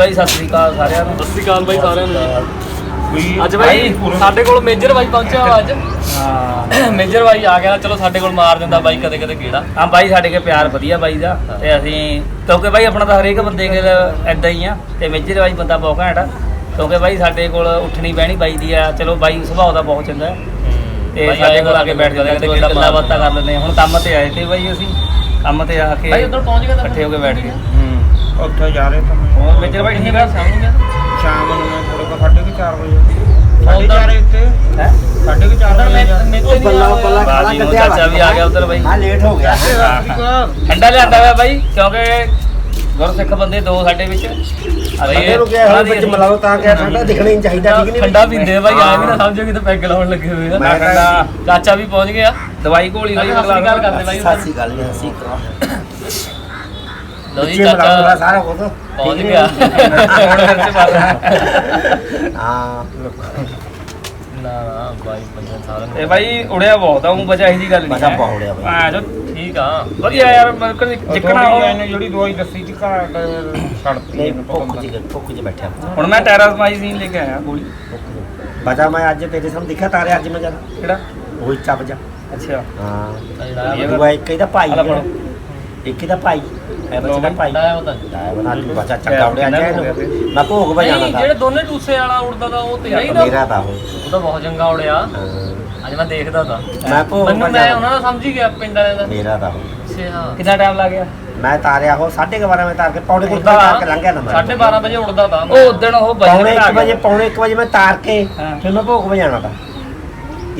ਬਾਈ ਸਤਿ ਸ੍ਰੀ ਅਕਾਲ ਸਾਰਿਆਂ ਨੂੰ। ਸਤਿ ਸ਼੍ਰੀ ਅਕਾਲ ਬਾਈ ਸਾਰਿਆਂ ਨੂੰ। ਜੀ ਅੱਜ ਬਾਈ ਸਾਡੇ ਕੋਲ ਮੇਜਰ ਬਾਈ ਪਹੁੰਚਿਆ ਵਾ ਅੱਜ। ਹਾਂ। ਮੇਜਰ ਬਾਈ ਆ ਗਿਆ ਚਲੋ ਸਾਡੇ ਕੋਲ ਮਾਰ ਦਿੰਦਾ ਬਾਈ ਕਦੇ ਕਦੇ ਗੇੜਾ ਆ ਬਾਈ ਸਾਡੇ ਕੇ ਪਿਆਰ ਵਧੀਆ ਬਾਈ ਦਾ ਤੇ ਅਸੀਂ ਕਿਉਂਕਿ ਬਾਈ ਆਪਣਾ ਤਾਂ ਹਰੇਕ ਬੰਦੇ ਕੋਲ ਐਦਾਂ ਹੀ ਆ ਤੇ ਮੇਜਰ ਬਾਈ ਬੰਦਾ ਬਹੁਤ ਘੈਂਟ ਆ। ਕਿਉਂਕਿ ਬਾਈ ਸਾਡੇ ਕੋਲ ਉੱਠਣੀ ਬਹਿਣੀ ਬਾਈ ਦੀ ਆ ਚਲੋ ਬਾਈ ਸੁਭਾਅ ਦਾ ਬਹੁਤ ਚੰਗਾ ਹੈ। ਤੇ ਸਾਡੇ ਕੋਲ ਆ ਕੇ ਬੈਠ ਜਾਂਦੇ ਕਿਤੇ ਗੱਲਾਂ ਬਾਤਾਂ ਕਰ ਲੈਂਦੇ ਹਾਂ। ਹੁਣ ਕੰਮ ਤੇ ਆਏ ਤੇ ਬਾਈ ਅਸੀਂ ਕੰਮ ਤੇ ਆ ਕੇ ਬਾਈ ਉਧਰ ਪਹੁੰਚ ਗਿਆ ਤਾਂ ਇਕੱਠੇ ਹੋ ਕੇ ਬੈਠ ਗਏ। ਹੂੰ। ਉੱਥੇ ਜਾ ਰਹੇ ਤਾਂ ਮੈਂ ਹੋਰ ਮੇਜਰ ਬਾਈ ਠੀਕ ਆ ਸਾਹਮਣੇ ਗਿਆ ਸ਼ਾਮ ਨੂੰ ਮੈਂ ਥੋੜੇ ਕੋ ਸਾਢੇ ਕੁ ਚਾਰ ਵਜੇ। ਸਾਢੇ ਚਾਰ ਇੱਥੇ। ਹੈ? ਸਾਢੇ ਕੁ ਚਾਰ ਵਜੇ ਉਹ ਬੱਲਾ ਬੱਲਾ ਖਾਣਾ ਕੱਢਿਆ ਚਾਚਾ ਵੀ। ਆ ਗਿਆ ਉਧਰ ਬਾਈ। ਹਾਂ ਲੇਟ ਹੋ ਗਿਆ। ਠੰਡਾ ਲਿਆਂਦਾ ਹੋਇਆ ਬਾਈ ਕਿਉਂਕਿ ਗੁਰਸਿੱਖ ਬੰਦੇ ਦੋ ਸਾਡੇ ਵਿੱਚ। ਬੰਦੇ ਨੂੰ ਕਿਹਾ ਹੋਇਆ ਵਿੱਚ ਮਿਲਾਓ ਤਾਂ ਕਿ ਠੰਡਾ ਦਿਖਣਾ ਹੀ ਨਹੀਂ ਚਾਹੀਦਾ ਠੀਕ ਨਹੀਂ ਠੰਡਾ ਪੀਂਦੇ ਆ ਬਾਈ ਆ ਵੀ ਨਾ ਸਮਝੋ ਕਿ ਤੇ ਪੈਗ ਲਾਉਣ ਲੱਗੇ ਹੋਏ ਆ। ਮੈਂ ਠੰਡਾ ਚਾਚਾ ਵੀ ਪਹੁੰਚ ਗਿਆ। ਦਵਾਈ ਘੋਲੀ ਬਾਈ ਅਕਾਲ ਕਰਦੇ ਬਾਈ। ਸਾਸੀ ਗੱਲ ਨਹੀਂ ਹਸੀ ਕਰੋ ਲਓ ਜੀ ਵਿੱਚੇ ਮਿਲਾਓ ਚਾਚਾ ਸਾਰਾ ਕੁਝ ਪਹੁੰਚ ਗਿਆ। ਹੁਣ ਫਿਰ ਤੇ ਬਾਤ ਹਾਂ। ਨਾ ਨਾ ਬਾਈ ਬੰਦੇ ਸਾਰਿਆਂ ਤੇ ਬਾਈ ਉੜਿਆ ਬਹੁਤ ਆ ਉਹ ਬਚਾ ਇਹੀ ਜੀ ਗੱਲ ਨਹੀਂ ਬਚਾ ਬਹੁਤ ਉੜਿਆ ਬਾਈ। ਹਾਂ ਜੋ ਠੀਕ ਆ। ਵਧੀਆ ਯਾਰ ਮੈਂ ਕਹਿੰਦਾ ਜਿੱਕਣਾ ਉਹ- ਜਿਹੜੀ ਦਵਾਈ ਦੱਸੀ ਸੀ ਘਰ ਛੱਡਤੀ ਨਹੀਂ ਭੁੱਖ ਚ ਭੁੱਖ ਚ ਬੈਠਾ ਹੁਣ ਮੈਂ ਟੈਰਾਸਮਾਈਸੀਨ ਲੈ ਕੇ ਆਇਆ ਗੋਲੀ। ਬਚਾ ਮੈਂ ਅੱਜ ਤੇਰੇ ਸਾਹਮਣੇ ਦਿਖਿਆ ਤਾਰੇ ਅੱਜ ਮੈਂ ਜਦ ਕਿਹੜਾ? ਉਹੀ ਚੱਪ ਜਾ ਅੱਛਾ। ਹਾਂ। ਜਿਹੜਾ ਇਹ ਦੂਆ ਇੱਕ ਇਹਦਾ ਭਾਈ ਆਲਾ ਹੈ। ਫੜੋ। ਇੱਕ ਇਹਦਾ ਭਾਈ। ਹੈ ਭਾਈ ਹੈ ਬਚਾ ਚੱਕਾ ਉੜਿਆ ਇਹਨੂੰ ਮੈਂ ਭੋਗ ਵਜਾਣਾ ਨਹੀਂ ਤਾਂ। ਜਿਹੜੇ ਦੋਨੇ ਟੂਸੇ ਵਾਲਾ ਉੜਦਾ ਤਾਂ ਉਹ ਤੇਰਾ ਹੀ ਨਾ। ਮੇਰਾ ਤਾਂ ਉਹ। ਉਹ ਤਾਂ ਬਹੁਤ ਚੰਗਾ ਉੜਿਆ ਹਾਂ, ਅੱਜ ਮੈਂ ਦੇਖਦਾ ਤਾਂ। ਮੈਂ ਭੋਗ ਮੈਨੂੰ ਮੈਂ ਵਜਾਣਾ ਉਹਨਾਂ ਦਾ ਸਮਝ ਹੀ ਗਿਆ ਪਿੰਡ ਵਾਲਿਆਂ ਦਾ। ਮੇਰਾ ਤਾਂ ਉਹ। ਅੱਛਾ ਕਿੰਨਾ ਟਾਈਮ ਲੱਗ ਗਿਆ? ਮੈਂ ਤਾਰਿਆ ਉਹ 12:30 ਮੈਂ ਤਾਰ ਕੇ ਪੌਣੇ ਕੁ ਉੜਦਾ ਤਾਰ ਕੇ ਲੰਘ ਗਿਆ ਨਾ ਮੈਂ 12:30 ਵਜੇ ਉੜਦਾ ਤਾਂ। ਉਹ ਉਦਣ ਉਹ ਪੌਣੇ 1 ਵਜੇ ਪੌਣੇ 1 ਵਜੇ ਮੈਂ ਤਾਰ ਕੇ ਹਾਂ। ਫਿਰ ਮੈਂ ਭੋਗ ਵਜਾਣਾ ਤਾਂ।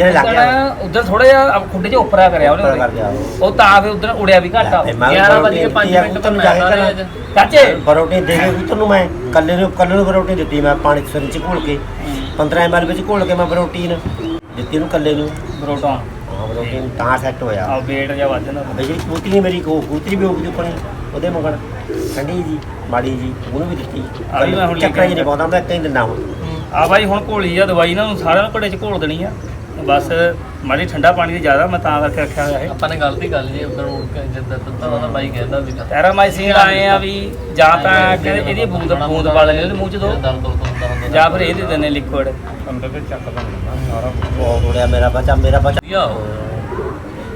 ਜਿਹੜੇ ਲੱਗ ਗਿਆ। ਉਧਰ ਥੋੜਾ ਜਿਹਾ ਖੁੱਡੇ 'ਚ ਉੱਪਰਾ ਕਰਿਆ ਉੱਪਰ ਕਰ ਉਹਨੇ ਗਿਆ ਉਹ। ਉਹ ਤਾਂ ਫਿਰ ਉਧਰ ਉੜਿਆ ਵੀ ਘੱਟ ਆ। ਤੇ ਮੈਂ 11 ਵਜੇ ਕੇ 5 ਮਿੰਟ ਜਾ ਕੇ ਮੈਂ ਅੱਜ। ਚਾਚੇ। ਪਰੋਟੇ ਦੇ ਕੇ ਤੈਨੂੰ ਮੈਂ। ਕੱਲੇ ਨੂੰ ਕੱਲੇ ਨੂੰ ਪਰੋਟੀ ਦਿੱਤੀ ਮੈਂ ਪਾਣੀ ਸਿਰ ਚ ਘੋਲ ਕੇ। 15 ml ਵਿੱਚ ਘੋਲ ਕੇ ਮੈਂ ਪ੍ਰੋਟੀਨ ਦਿੱਤੀ ਨੂੰ ਕੱਲੇ ਨੂੰ। ਬਰੋਟਾ ਹਾਂ ਪ੍ਰੋਟੀਨ ਤਾਂ ਸੈੱਟ ਹੋਇਆ। ਆ ਵੇਟ ਜਿਹਾ ਵੱਧ ਬਈ ਜਿਹੜੀ ਕੂਤਰੀ ਮੇਰੀ ਕੋ ਕੂਤਰੀ ਵੀ ਹੋਊਗੀ ਉੱਪਰ ਉਹਦੇ ਮਗਣ ਠੰਡੀ ਜੀ ਮਾੜੀ ਜੀ ਉਹਨੂੰ ਵੀ ਦਿੱਤੀ। ਆ ਵੀ ਮੈਂ ਹੁਣ ਲੈ ਕੇ ਚੱਕਰਾਂ ਜੀ ਨਹੀਂ ਪਾਉਂਦਾ ਮੈਂ ਕਹੀਂ ਦਿੰਦਾ ਹੁਣ। ਆ ਬਾਈ ਹੁਣ ਘੋਲੀ ਆ ਦਵਾਈ ਨਾ ਸਾਰਿਆਂ ਨੂੰ ਘੜੇ 'ਚ ਘੋਲ ਦੇਣੀ ਆ। ਬਸ ਮਾੜੀ ਠੰਡਾ ਪਾਣੀ ਦੀ ਜ਼ਿਆਦਾ ਮੈਂ ਤਾਂ ਕਰਕੇ ਰੱਖਿਆ ਹੋਇਆ ਇਹ। ਆਪਾਂ ਨੇ ਗਲਤੀ ਕਰ ਲਈ ਉਧਰ ਕੇ ਜਿੱਦਾਂ ਤੱਤਾ ਦਾ ਬਾਈ ਕਹਿੰਦਾ ਸੀਗਾ। ਟੈਰਾਮਾਈਸਿਨ ਆਏ ਆ ਵੀ ਜਾਂ ਤਾਂ ਕਹਿੰਦੇ ਇਹਦੀ ਬੂੰਦ ਬੂੰਦ ਪਾ ਲੈਣੀ ਉਹਦੇ ਮੂੰਹ 'ਚ ਦੋ। ਦਰਦ ਦੁਰਦ ਹੁੰਦਾ ਹੁੰਦਾ। ਜਾਂ ਫਿਰ ਇਹ ਦੇ ਦਿੰਦੇ ਲਿਕੁਇਡ ਅੰਦਰ ਤੇ ਚੱਕਦਾ ਹੁੰਦਾ। ਸਾਰਾ। ਬਹੁਤ ਉੜਿਆ ਮੇਰਾ ਬੱਚਾ ਮੇਰਾ ਬੱਚਾ। ਉਹ।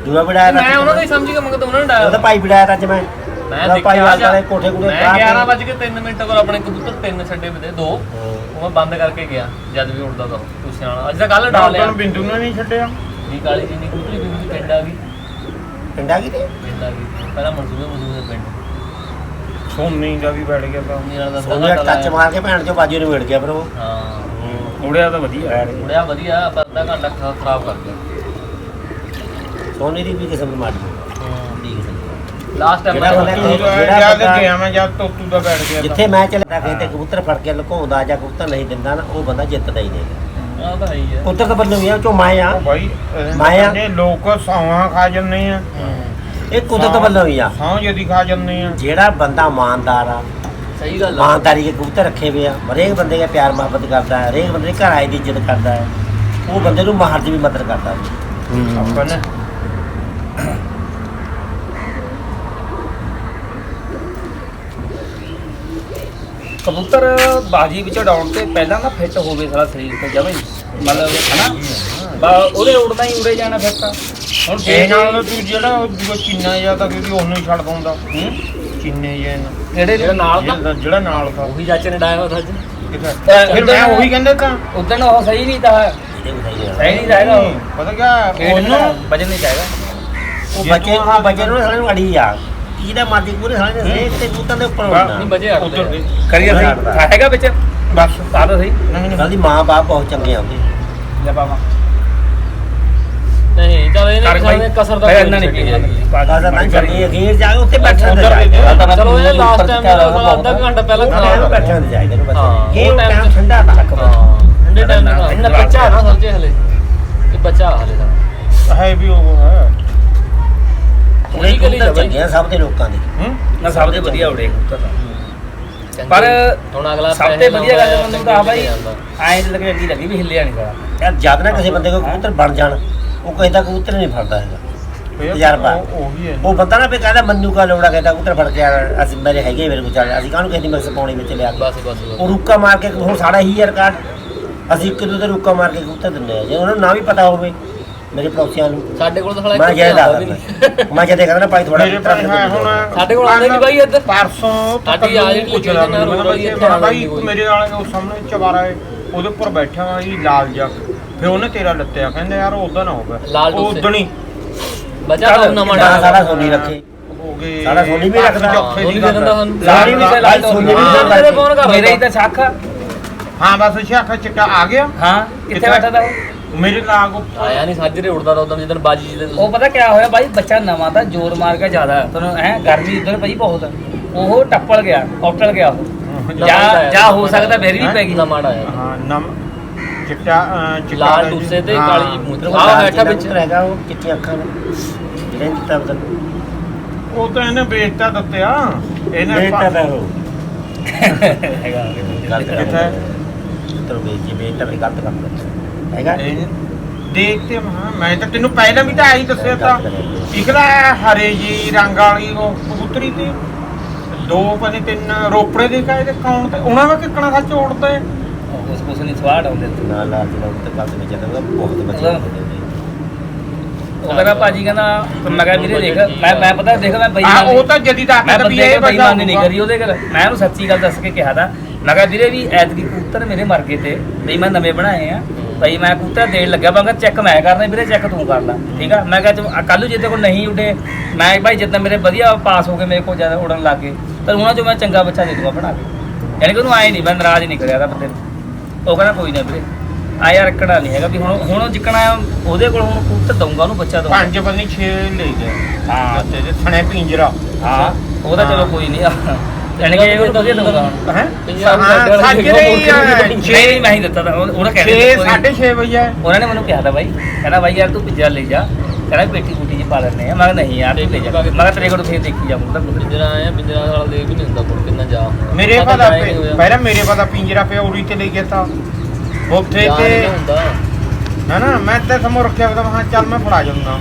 ਦੂਆ ਬੜਾਇਆ ਮੈਂ ਉਹਨਾਂ ਦਾ ਹੀ ਸਮਝ ਗਿਆ ਮੈਂ ਕਿਹਾ ਉਹਨਾਂ ਨੇ ਉਹਦਾ ਡਾਇਆ ਭਾਈ ਬੜਾਇਆ ਤਾਂ ਅੱਜ ਮੈਂ। ਮੈਂ ਉਹਦਾ ਦੇਖਿਆ ਕੋਠੇ ਕੋਠੇ ਮੈਂ 11 ਵਜੇ ਕੇ 3 ਮਿੰਟ ਕੋਲ ਆਪਣੇ ਕਬੂਤਰ ਤਿੰਨ ਛੱਡੇ ਵੇ ਦੋ ਉਹ ਮੈਂ ਬੰਦ ਕਰਕੇ ਗਿਆ ਜਦ ਵੀ ਉੜਦਾ ਤਾਂ ਤੁਸੀਂ ਆਣਾ ਅੱਜ ਤਾਂ ਕੱਲ ਡਾਲ ਲਿਆ। ਉਦੋਂ ਬਿੰਦੂ ਨੇ ਨਹੀਂ ਛੱਡਿਆ। ਵੀ ਕਾਲੀ ਜੀ ਨੇ ਕਬੂਤਰੀ ਵੀ ਪਿੰਡ ਆ ਗਈ। ਪਿੰਡਾ ਕਿਤੇ ਪਿੰਡ ਆ ਗਈ। ਪਹਿਲਾਂ ਮਨਸੂਬੇ ਮਨਸੂਬੇ ਦੇ ਪਿੰਡ। ਸੋਨੀ ਦਾ ਵੀ ਬੈਠ ਗਿਆ ਤਾਂ ਮੇਰਾ ਦਾ ਉਹਨੇ ਟੱਚ ਮਾਰ ਕੇ ਭੈਣ ਚੋਂ ਬਾਜੂ ਨੂੰ ਮਿਲ ਗਿਆ ਫਿਰ ਉਹ। ਹਾਂ। ਉੜਿਆ ਤਾਂ ਵਧੀਆ ਉੜਿਆ ਵਧੀਆ ਪਰ ਅੱਧਾ ਘੰਟਾ ਖਾ- ਖਰਾਬ ਕਰ ਗਿਆ ਸੋਨੇ ਦੀ ਵੀ ਕਿਸਮ ਮਾੜੀ। ਲਾਸਟ ਟਾਈਮ ਜਿਹੜਾ ਬੰਦਾ- ਤੂੰ ਤਾਂ ਜਿਹੜਾ ਜਦ ਬੰਦਾ- ਗਿਆ ਮੈਂ ਜਦ ਤੋਤੂ ਦਾ ਬੈਠ ਗਿਆ ਤਾਂ। ਜਿੱਥੇ ਮੈਂ ਚਲਦਾ ਕਿਤੇ ਕਬੂਤਰ ਫੜ ਕੇ ਲੁਕਾਉਂਦਾ ਜਾਂ ਕਬੂਤਰ ਨਹੀਂ ਦਿੰਦਾ ਨਾ ਉਹ ਬੰਦਾ ਜਿੱਤਦਾ ਹੀ ਨਹੀਂ। ਆ ਤਾਂ ਹੈ ਹੀ ਹੈ ਉੱਤਰ ਤਾਂ ਬੰਦੇ ਵੀ ਆ ਚੋ ਮੈਂ ਆ ਉਹ ਭਾਈ ਮਾਇਆ। ਇਹ ਲੋਕ ਸੌਹਾਂ ਖਾ ਜਾਂਦੇ ਆ। ਇਹ ਕੁਦਰਤ ਵੱਲੋਂ ਹੀ ਆ। ਸੌਂ ਜਦੀ ਖਾ ਜਾਂਦੇ ਆ। ਜਿਹੜਾ ਬੰਦਾ ਇਮਾਨਦਾਰ ਆ ਸਹੀ ਗੱਲ ਆ। ਇਮਾਨਦਾਰੀ ਦੇ ਕਬੂਤਰ ਰੱਖੇ ਹੋਏ ਆ ਹਰੇਕ ਬੰਦੇ ਦਾ ਪਿਆਰ ਮੁਹੱਬਤ ਕਰਦਾ ਹੈ ਹਰੇਕ ਬੰਦੇ ਦੇ ਘਰ ਆਏ ਦੀ ਇੱਜ਼ਤ ਕਰਦਾ ਹੈ ਉਹ ਬੰਦੇ ਨੂੰ ਮਾਹਰ ਦੀ ਵੀ ਮਦਦ ਕਰਦਾ ਹੈ। ਆਪਾਂ ਨੇ ਕਬੂਤਰ ਬਾਜੀ ਵਿੱਚ ਉਡਾਉਣ ਤੇ ਪਹਿਲਾਂ ਨਾ ਫਿੱਟ ਹੋਵੇ ਸਾਰਾ ਸਰੀਰ ਤੇ ਜਮੇ ਮਤਲਬ ਹਨਾ? ਬਾ ਉਹਦੇ ਉੜਨਾ ਹੀ ਉੜੇ ਜਾਣਾ ਫਿਰ ਤਾਂ। ਹੁਣ ਜੇ ਇਹ ਨਾਲ ਤੂੰ ਜਿਹੜਾ ਦੂਆ ਚੀਨਾ ਜਾਂ ਤਾਂ ਕਿਉਂਕਿ ਉਹਨੂੰ ਹੀ ਛੱਡ ਪਾਉਂਦਾ। ਹੂੰ? ਚੀਨੇ ਜੇ ਜਿਹੜੇ ਜਿਹੜਾ ਨਾਲ ਦਾ? ਜਿਹੜਾ ਨਾਲ ਦਾ। ਉਹੀ ਚਾਚੇ ਨੇ ਡਾਇਆ ਉਹਦਾ ਅੱਜ ਫਿਰ ਮੈਂ ਉਹੀ ਕਹਿੰਦਾ ਤਾਂ। ਉਦਣ ਉਹ ਸਹੀ ਨਹੀਂ ਤਾਂ ਸਹੀ ਨਹੀਂ ਉਹ। ਪਤਾ ਕਿਆ? ਉਹਨੂੰ ਵਜਨ ਨਹੀਂ ਚਾਹੀਦਾ। ਉਹ ਬੱਚੇ ਉਹ ਬੱਚੇ ਨੂੰ ਸਾਲੇ ਨੂੰ ਅੜੀ ਆ। ਕਿਹਦਾ ਮਰਦੀ ਪੂਰੇ ਸਾਲੇ ਨੇ ਸੇਕ ਤੇ ਕਬੂਤਰ ਦੇ ਉੱਪਰ ਬਾ- ਨਹੀਂ ਹਟਦੇ ਉੱਧਰ। ਦੇ ਕਰੀਏ ਦਾ। ਸਹੀ ਹੈਗਾ ਵਿੱਚ? ਬਸ ਤਾਂ ਤਾਂ ਸਹੀ। ਨਹੀਂ ਨਹੀਂ ਸਾਡੀ ਮਾਂ ਬਾਪ ਬਹੁਤ ਚੰਗੇ ਆ ਉਹਦੇ। ਲੈ ਪਾਵਾ ਨਹੀਂ ਚਲ ਇਹਨੇ ਕਸਰ ਦਾ ਇੰਨਾ ਨਹੀਂ ਪੀਣਾ। ਕਾਜ਼ਾ ਤਾਂ ਚੱਲੀ ਅਖੀਰ ਜਾ ਕੇ ਉੱਥੇ ਬੈਠਣ ਦੇ ਦੇ। ਚਲੋ ਇਹ ਲਾਸਟ ਟਾਈਮ ਮੇਰਾ ਸਾਲਾ ਅੱਧਾ ਘੰਟਾ ਪਹਿਲਾਂ ਗਿਆ ਬੈਠਣ ਦੇ ਜਾਈਦਾ ਨੂੰ ਬਸ ਇਹ ਟਾਈਮ ਠੰਡਾ ਤਾਂ ਰੱਖ ਹਾਂ। ਠੰਡੇ ਟਾਈਮ ਨਾ, ਦਾ। ਇੰਨਾ ਨਾ, ਬੱਚਾ ਨਾ ਸਮਝੇ ਹਲੇ। ਇਹ ਬੱਚਾ ਹਲੇ ਦਾ। ਹੈ ਵੀ ਉਹ ਹੈ। ਉਹੀ ਗਲੀ ਕਬੂਤਰ ਚ ਚੰਗੇ ਆ ਸਭ ਦੇ ਲੋਕਾਂ ਦੇ। ਹੂੰ? ਨਾ ਸਭ ਦੇ ਵਧੀਆ ਉੜੇ। ਕਬੂਤਰ ਤਾਂ। ਪਰ ਹੁਣ ਅਗਲਾ ਸਭ ਤੋਂ ਵਧੀਆ ਗੱਲ ਮੈਨੂੰ ਤਾਂ ਬਾਈ। ਜਾਂਦਾ। ਐਂ ਜਿਹਾ ਲੱਗੇ ਅੱਗੀ ਲੱਗੀ ਵੀ ਹਿੱਲਿਆ ਨਹੀਂ ਸਾਰਾ ਯਾਰ ਜਦ ਨਾ ਕਿਸੇ ਬੰਦੇ ਕੋਲ ਕਬੂਤਰ ਬਣ ਜਾਣ ਉਹ ਕਿਸੇ ਦਾ ਕਬੂਤਰ ਨਹੀਂ ਫੜਦਾ ਹੈਗਾ। ਤਜਰਬਾ। ਉਹ- ਉਹ ਵੀ ਹੈ। ਉਹ ਬੰਦਾ ਨਾ ਵੀ ਕਹਿੰਦਾ ਮੰਨੂ ਕਾ ਲੋੜਾ ਕਹਿੰਦਾ ਉਧਰ ਫੜ ਕੇ ਆ, ਅਸੀਂ ਮੇਰੇ ਹੈਗੇ ਮੇਰੇ ਕੋਲ ਚੱਲ ਅਸੀਂ ਕਾਹਨੂੰ ਕਹਿੰਦੀ ਮਿਕਸ ਪਾਉਣੀ ਵਿੱਚ ਲਿਆ ਕੇ? ਬਸ ਬਸ ਬਸ। ਉਹ ਰੁੱਕਾ ਮਾਰ ਕੇ ਹੁਣ ਸਾਡਾ ਹੀ ਯਾਰ ਕਾਰਡ। ਅਸੀਂ ਇੱਕ ਦੂਜੇ ਰੁੱਕਾ ਮਾਰ ਕੇ ਕਬੂਤਰ ਦਿੰਦੇ ਆ। ਜੇ ਉਹਨਾਂ ਨੂੰ ਨਾ ਵੀ ਪਤਾ ਹੋਵੇ ਮੇਰੇ ਪੜੋਸੀਆਂ ਨੂੰ। ਸਾਡੇ ਕੋਲ ਤਾਂ ਸਾਲਾ ਮੈਂ ਇੱਕ ਜੈ ਆਉਂਦਾ ਦਾ ਵੀ ਨਹੀਂ। ਮੈਂ ਜਦੇ ਕਹਿੰਦਾ ਭਾਈ ਥੋੜਾ ਮੇਰੇ ਭਾਈ ਹੈ ਹੁਣ ਸਾਡੇ ਕੋਲ ਆਉਂਦੇ ਨੀ ਬਾਈ ਇੱਧਰ। ਪਰਸੋਂ ਸਾਡੀ ਆ ਜਿਹੜੀ ਪੁੱਛਦਾ ਨਾ ਮੈਨੂੰ ਵਾਲੀ ਇੱਥੇ ਆ ਬਾਈ। ਮੇਰੇ ਵਾਲੇ ਉਹ ਸਾਹਮਣੇ ਚਵਾਰਾ ਹੈ ਉਹਦੇ ਉੱਪਰ ਬੈਠਾ ਵਾ ਜੀ ਲਾਲ ਜਾ ਫਿਰ ਉਹਨੇ ਤੇਰਾ ਲੱਤਿਆ ਕਹਿੰਦਾ ਯਾਰ ਉਦਾਂ ਨਾ ਹੋਵੇ। ਲਾਲ। ਉਦਣੀ ਬਚਾ ਤਾਂ ਨਵਾਂ ਨਾ ਡਾਲਾ ਸਾਰਾ ਸੋਨੀ ਰੱਖੇ। ਹੋ ਗਏ। ਸਾਡਾ ਸੋਨੀ ਵੀ ਰੱਖਦਾ। ਸੋਨੀ ਦੀ ਦੇ ਦਿੰਦਾ ਗੱਲ ਸਾਨੂੰ। ਲਾੜੀ ਵੀ ਲਾਈ ਸੋਨੀ ਵੀ ਹਾਂ, ਦਿੰਦਾ। ਤੇਰੇ ਫੋਨ ਕਰ। ਮੇਰੇ ਹੀ ਤਾਂ ਸ਼ੱਕ। ਹਾਂ ਬਸ ਸ਼ਾਖਾ ਚਿੱਟਾ ਆ ਗਿਆ। ਹਾਂ ਕਿੱਥੇ ਬੈਠਾ? ਤਾ ਉਹ? ਮੇਰੇ ਲਾਗ ਉੱਪਰ ਆਇਆ ਨਹੀਂ ਸਾਜਰੇ ਉੱਡਦਾ ਤਾਂ ਉਦੋਂ ਜਿੱਦਣ ਬਾਜੀ ਜੀ ਦੇ ਉਹ ਪਤਾ ਕਿਆ ਹੋਇਆ ਬਾਈ ਬੱਚਾ ਨਵਾਂ ਤਾਂ ਜ਼ੋਰ ਮਾਰ ਕੇ ਜ਼ਿਆਦਾ। ਤੁਹਾਨੂੰ ਐ ਗਰਮੀ ਉਧਰ ਪਈ ਬਹੁਤ। ਉਹ ਟੱਪਲ ਗਿਆ ਔਟਲ ਗਿਆ ਉਹ। ਜਾਂ ਜਾਂ ਹੋ ਸਕਦਾ ਮੇਰੀ ਵੀ ਪੈ ਗਈ। ਨਵਾਂ ਆਇਆ। ਹਾਂ ਨਮ ਚਿੱਟਾ ਅਹ, ਚਿੱਟਾ ਲਾਲ ਦਾ ਜੀ। ਟੂਸੇ ਤੇ ਹਾਂ। ਕਾਲੀ ਮੂੰਹ ਉਹ ਆਹ ਬੈਠਾ ਵਿੱਚ। ਹੈਗਾ ਉਹ ਚਿੱਟੀਆਂ ਅੱਖਾਂ ਨੇ ਜਿਹੜੇ ਨੇ ਦਿੱਤਾ ਬਦਲ ਉਹ ਤਾਂ ਇਹਨੇ ਵੇਚਤਾ ਦਿੱਤਿਆ। ਇਹਨੇ ਬੇਟਾ ਪੈ ਉਹ। ਹੈਗਾ। ਕਿੱਥੇ? ਤਰ ਵੇਚ ਕੇ ਬੇਟਾ ਵੀ ਗਲਤ ਕੰਮ ਕਰਦਾ ਹੈਗਾ। ਦੇਖ ਤੇ ਮੈਂ ਮੈਂ ਤਾਂ ਤੈਨੂੰ ਪਹਿਲਾਂ ਵੀ ਤਾਂ ਆਈ ਦੱਸਿਆ ਤਾਂ। ਇਕਲਾ ਹਰੇ ਜੀ ਰੰਗ ਵਾਲੀ ਉਹ ਕਬੂਤਰੀ ਤੇ ਦੋ ਪਨੇ ਤਿੰਨ ਰੋਪੜੇ ਦੇ ਕਾਇਦੇ ਕੌਣ ਤੇ ਉਹਨਾਂ ਦਾ ਕਿੱਕਣਾ ਸੱਚ ਉੜਦੇ ਉਸ ਉਸ ਨੇ ਸਵਾੜ ਆਉਂਦੇ ਨਾ ਲਾ ਜਿਹੜਾ ਉੱਤੇ ਗਲਤ ਨਹੀਂ ਚੱਲਦਾ ਬਹੁਤ ਬੱਚੇ ਉਹਦਾ- ਹੁੰਦੇ ਨੇ ਉਹ ਕਹਿੰਦਾ ਭਾਜੀ ਕਹਿੰਦਾ ਮੈਂ ਕਿਹਾ ਵੀਰੇ ਦੇਖ ਮੈਂ ਮੈਂ ਪਤਾ ਦੇਖ ਮੈਂ ਆ ਬੇਈਮਾਨੀ ਉਹ ਤਾਂ ਜਦੀ ਦਾ ਮੈਂ ਵੀ ਇਹ ਬੇਈਮਾਨੀ ਨਹੀਂ ਕਰੀ ਉਹਦੇ ਕੋਲ। ਮੈਂ ਉਹਨੂੰ ਸੱਚੀ ਗੱਲ ਦੱਸ ਕੇ ਕਿਹਾ ਦਾ ਮੈਂ ਕਿਹਾ ਵੀਰੇ ਵੀ ਐਤਕੀ ਕਬੂਤਰ ਮੇਰੇ ਮਰ ਗਏ ਤੇ ਬਈ ਮੈਂ ਨਵੇਂ ਬਣਾਏ ਆ। ਬਈ ਮੈਂ ਕਬੂਤਰ ਦੇਣ ਲੱਗਿਆ ਮੈਂ ਕਿਹਾ ਚੈੱਕ ਮੈਂ ਕਰਨਾ ਵੀਰੇ ਚੈੱਕ ਤੂੰ ਕਰ ਲੈ ਠੀਕ ਆ? ਮੈਂ ਕਿਹਾ ਕੱਲ ਨੂੰ ਜਿੱਦੇ ਕੋਲ ਨਹੀਂ ਉੱਡੇ ਮੈਂ ਭਾਈ ਜਿੱਦਾਂ ਮੇਰੇ ਵਧੀਆ ਪਾਸ ਹੋ ਗਏ ਮੇਰੇ ਕੋਲ ਜ਼ਿਆਦਾ ਉੜਨ ਲੱਗ ਗਏ ਤਾਂ ਉਹਨਾਂ ਚੋਂ ਮੈਂ ਚੰਗਾ ਬੱਚਾ ਦੇ ਦੂੰਗਾ ਬਣਾ ਕੇ ਯਾਨੀ ਕਿ ਉਹਨੂੰ ਆਏ ਨਹੀਂ ਮੈਂ ਨਾਰਾਜ਼ ਨਹੀਂ ਕਰਿਆ ਦਾ ਬੰਦੇ ਨੂੰ। ਉਹ ਕਹਿੰਦਾ ਕੋਈ ਨਾ ਵੀਰੇ ਆ ਯਾਰ ਰੱਖਣਾ ਨਹੀਂ ਹੈਗਾ ਵੀ ਹੁਣ ਹੁਣ ਜਿੱਕਣਾ ਉਹਦੇ ਕੋਲ ਹੁਣ ਕਬੂਤਰ ਦਊਂਗਾ ਉਹਨੂੰ ਬੱਚਾ ਦਊਂਗਾ। ਪੰਜ ਪਨੀ 6 ਲੈ ਗਏ ਹਾਂ। ਤੇ ਸਣੇ ਪਿੰਜਰਾ। ਹਾਂ ਉਹ ਤਾਂ ਚਲੋ ਕੋਈ ਨਹੀਂ ਤਾਂ ਉਹਨੇ ਕਹਿ 6 ਦਿੱਤਾ 6:30 ਵਜੇ। ਉਹਨਾਂ ਨੇ ਮੈਨੂੰ ਕਿਹਾ ਤਾਂ ਬਾਈ ਕਹਿੰਦਾ ਬਾਈ ਯਾਰ ਤੂੰ ਪਿੱਜਾ ਲੈ ਜਾ ਕਹਿੰਦਾ ਪੇਟੀ ਕੁੱਟੀ ਚ ਪਾ ਲੈਣੇ ਆ। ਮੈਂ ਨਹੀਂ ਯਾਰ ਤੂੰ ਲੈ ਜਾ। ਮੈਂ ਕਿਹਾ ਤੇਰੇ ਕੋਲ ਫੇਰ ਦੇਖੀ ਜਾਊਂਗਾ। ਤਾਂ ਬਿੰਦਰਾ ਆਇਆ ਬਿੰਦਰਾ ਵਾਲਾ ਦੇ ਵੀ ਨਹੀਂ ਹੁੰਦਾ ਮੁੜ ਕਿੰਨਾ ਜਾ। ਮੇਰੇ। ਪਹਿਲਾਂ ਪਤਾ ਪਿੰਜਰਾ ਪਿਆ ਉਰੀ ਤੇ ਲੈ ਗਿਆ ਤਾਂ ਉੱਥੇ ਤੇ ਨਾ ਨਾ ਮੈਂ ਤਾਂ ਸਮੋ ਰੱਖਿਆ ਪਤਾ ਮੈਂ ਕਿਹਾ ਚੱਲ ਮੈਂ ਫੜਾ ਜਾਊਂਗਾ।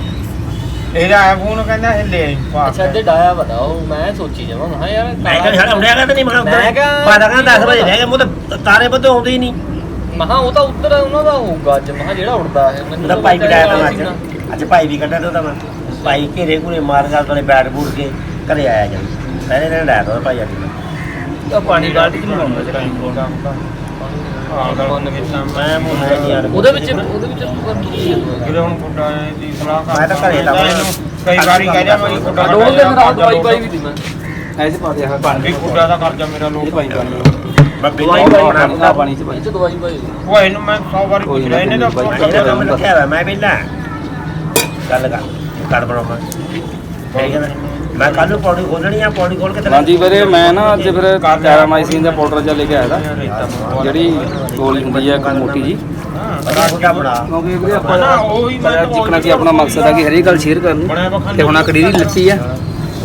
ਇਹਦਾ ਆਇਆ ਫੋਨ ਕਹਿੰਦਾ ਇਹ ਲੈ ਆਈ ਪਾ ਅੱਛਾ ਤੇ ਡਾਇਆ ਪਤਾ ਉਹ ਮੈਂ ਸੋਚੀ ਜਾਵਾਂ ਮੈਂ ਕਿਹਾ ਯਾਰ ਮੈਂ ਕਹਿੰਦਾ ਸਾਡਾ ਉੜਿਆ ਕਹਿੰਦਾ ਨਹੀਂ ਮੈਂ ਮੈਂ ਕਿਹਾ- ਪਾਦਾ ਕਹਿੰਦਾ 10 ਵਜੇ ਰਹਿ ਗਿਆ ਮੂੰਹ ਤੇ ਤਾਰੇ ਬੱਦੇ ਆਉਂਦੇ ਹੀ ਨਹੀਂ। ਮਹਾ ਉਹ ਤਾਂ ਉੱਧਰ ਉਹਨਾਂ ਦਾ ਹੋਊਗਾ ਅੱਜ ਮਹਾ ਜਿਹੜਾ ਉੜਦਾ ਹੈ ਮੈਨੂੰ ਉਹਦਾ ਪਤਾ ਬਿਠਾਇਆ ਤਾਂ ਨਾ। ਅੱਜ। ਅੱਜ ਭਾਈ ਵੀ ਕੱਢਿਆ ਤਾਂ ਉਹਦਾ ਮੈਂ। ਭਾਈ ਘੇਰੇ ਘੂਰੇ ਮਾਰ ਗੱਲ ਵਾਲੇ ਬੈਟ ਬੂਟ ਕੇ ਘਰੇ ਆਇਆ ਜਾਂ ਪਹਿਲੇ ਦਿਨ ਡਾਇਆ ਤਾਂ ਉਹਦਾ ਭਾਈ ਅੱਜ। ਉਹ ਪਾਣੀ ਬਾਲਟੀ ਚ ਮੰਗਾਉਂਦਾ ਤੇ ਮੈਂ ਮੂੰਹ ਹੈ ਨਹੀਂ ਯਾਰ। ਉਹਦੇ ਵਿੱਚ ਉਹਦੇ ਵਿੱਚ ਪਰ ਕੀ ਹੈ ਜਿਹੜੇ ਹੁਣ ਫੁੱਟਾ ਦੀ ਸਲਾਹ ਕਰ ਮੈਂ ਤਾਂ ਘਰੇ ਲਾਵਾਂ ਇਹਨੂੰ। ਕਈ ਵਾਰੀ ਕਹਿ ਰਿਹਾ ਮੇਰੀ ਫੁੱਟਾ ਡੋਲ ਦੇ ਨਾਲ ਦਵਾਈ ਪਾਈ ਵੀ ਦੀ ਮੈਂ। ਐਸੇ ਪਾ ਦੇ ਹਾਂ ਵੀ ਫੁੱਟਾ ਦਾ ਕਰਜ਼ਾ ਮੇਰਾ ਲੋਕ ਪਾਣੀ ਮੈਂ ਬਿਨਾਂ ਹੀ ਪਾਉਣਾ ਪਾਣੀ ਚ ਇਹ ਚ ਦਵਾਈ ਪਾਈ ਉਹ ਇਹਨੂੰ ਮੈਂ 100 ਵਾਰੀ ਪੁੱਛ ਰਿਹਾ ਇਹਨੇ ਤਾਂ ਇਹਦਾ ਕੰਮ ਰੱਖਿਆ ਹੋਇਆ ਮੈਂ ਪਹਿਲਾਂ ਗੱਲ ਕਰ ਕਰ ਬਣਾਉਣਾ। ਠੀਕ ਹੈ ਨਾ? ਮੈਂ ਕੱਲ ਨੂੰ ਪੌੜੀ ਖੋਲਣੀ ਆ ਪੌੜੀ ਖੋਲ ਕੇ ਹਾਂਜੀ ਵੀਰੇ ਮੈਂ ਨਾ ਅੱਜ ਫਿਰ ਟੈਰਾਮਾਈਸਿਨ ਦਾ ਪਾਊਡਰ ਜਿਹਾ ਲੈ ਕੇ ਆਇਆ ਦਾ ਜਿਹੜੀ ਗੋਲੀ ਹੁੰਦੀ ਹੈ ਇੱਕ ਮੋਟੀ ਜੀ ਫੁੱਟਾ ਬਣਾ। ਕਿਉਂਕਿ ਵੀਰੇ ਆਪਾਂ ਨਾ ਉਹੀ ਮੈਂ ਜਿੱਕਣਾ ਕੀ ਆਪਣਾ ਮਕਸਦ ਹੈ ਕਿ ਹਰੇਕ ਗੱਲ ਸ਼ੇਅਰ ਕਰਨੀ। ਤੇ ਹੁਣ ਆਕੜੀ ਦੀ ਲੱਤੀ ਆ।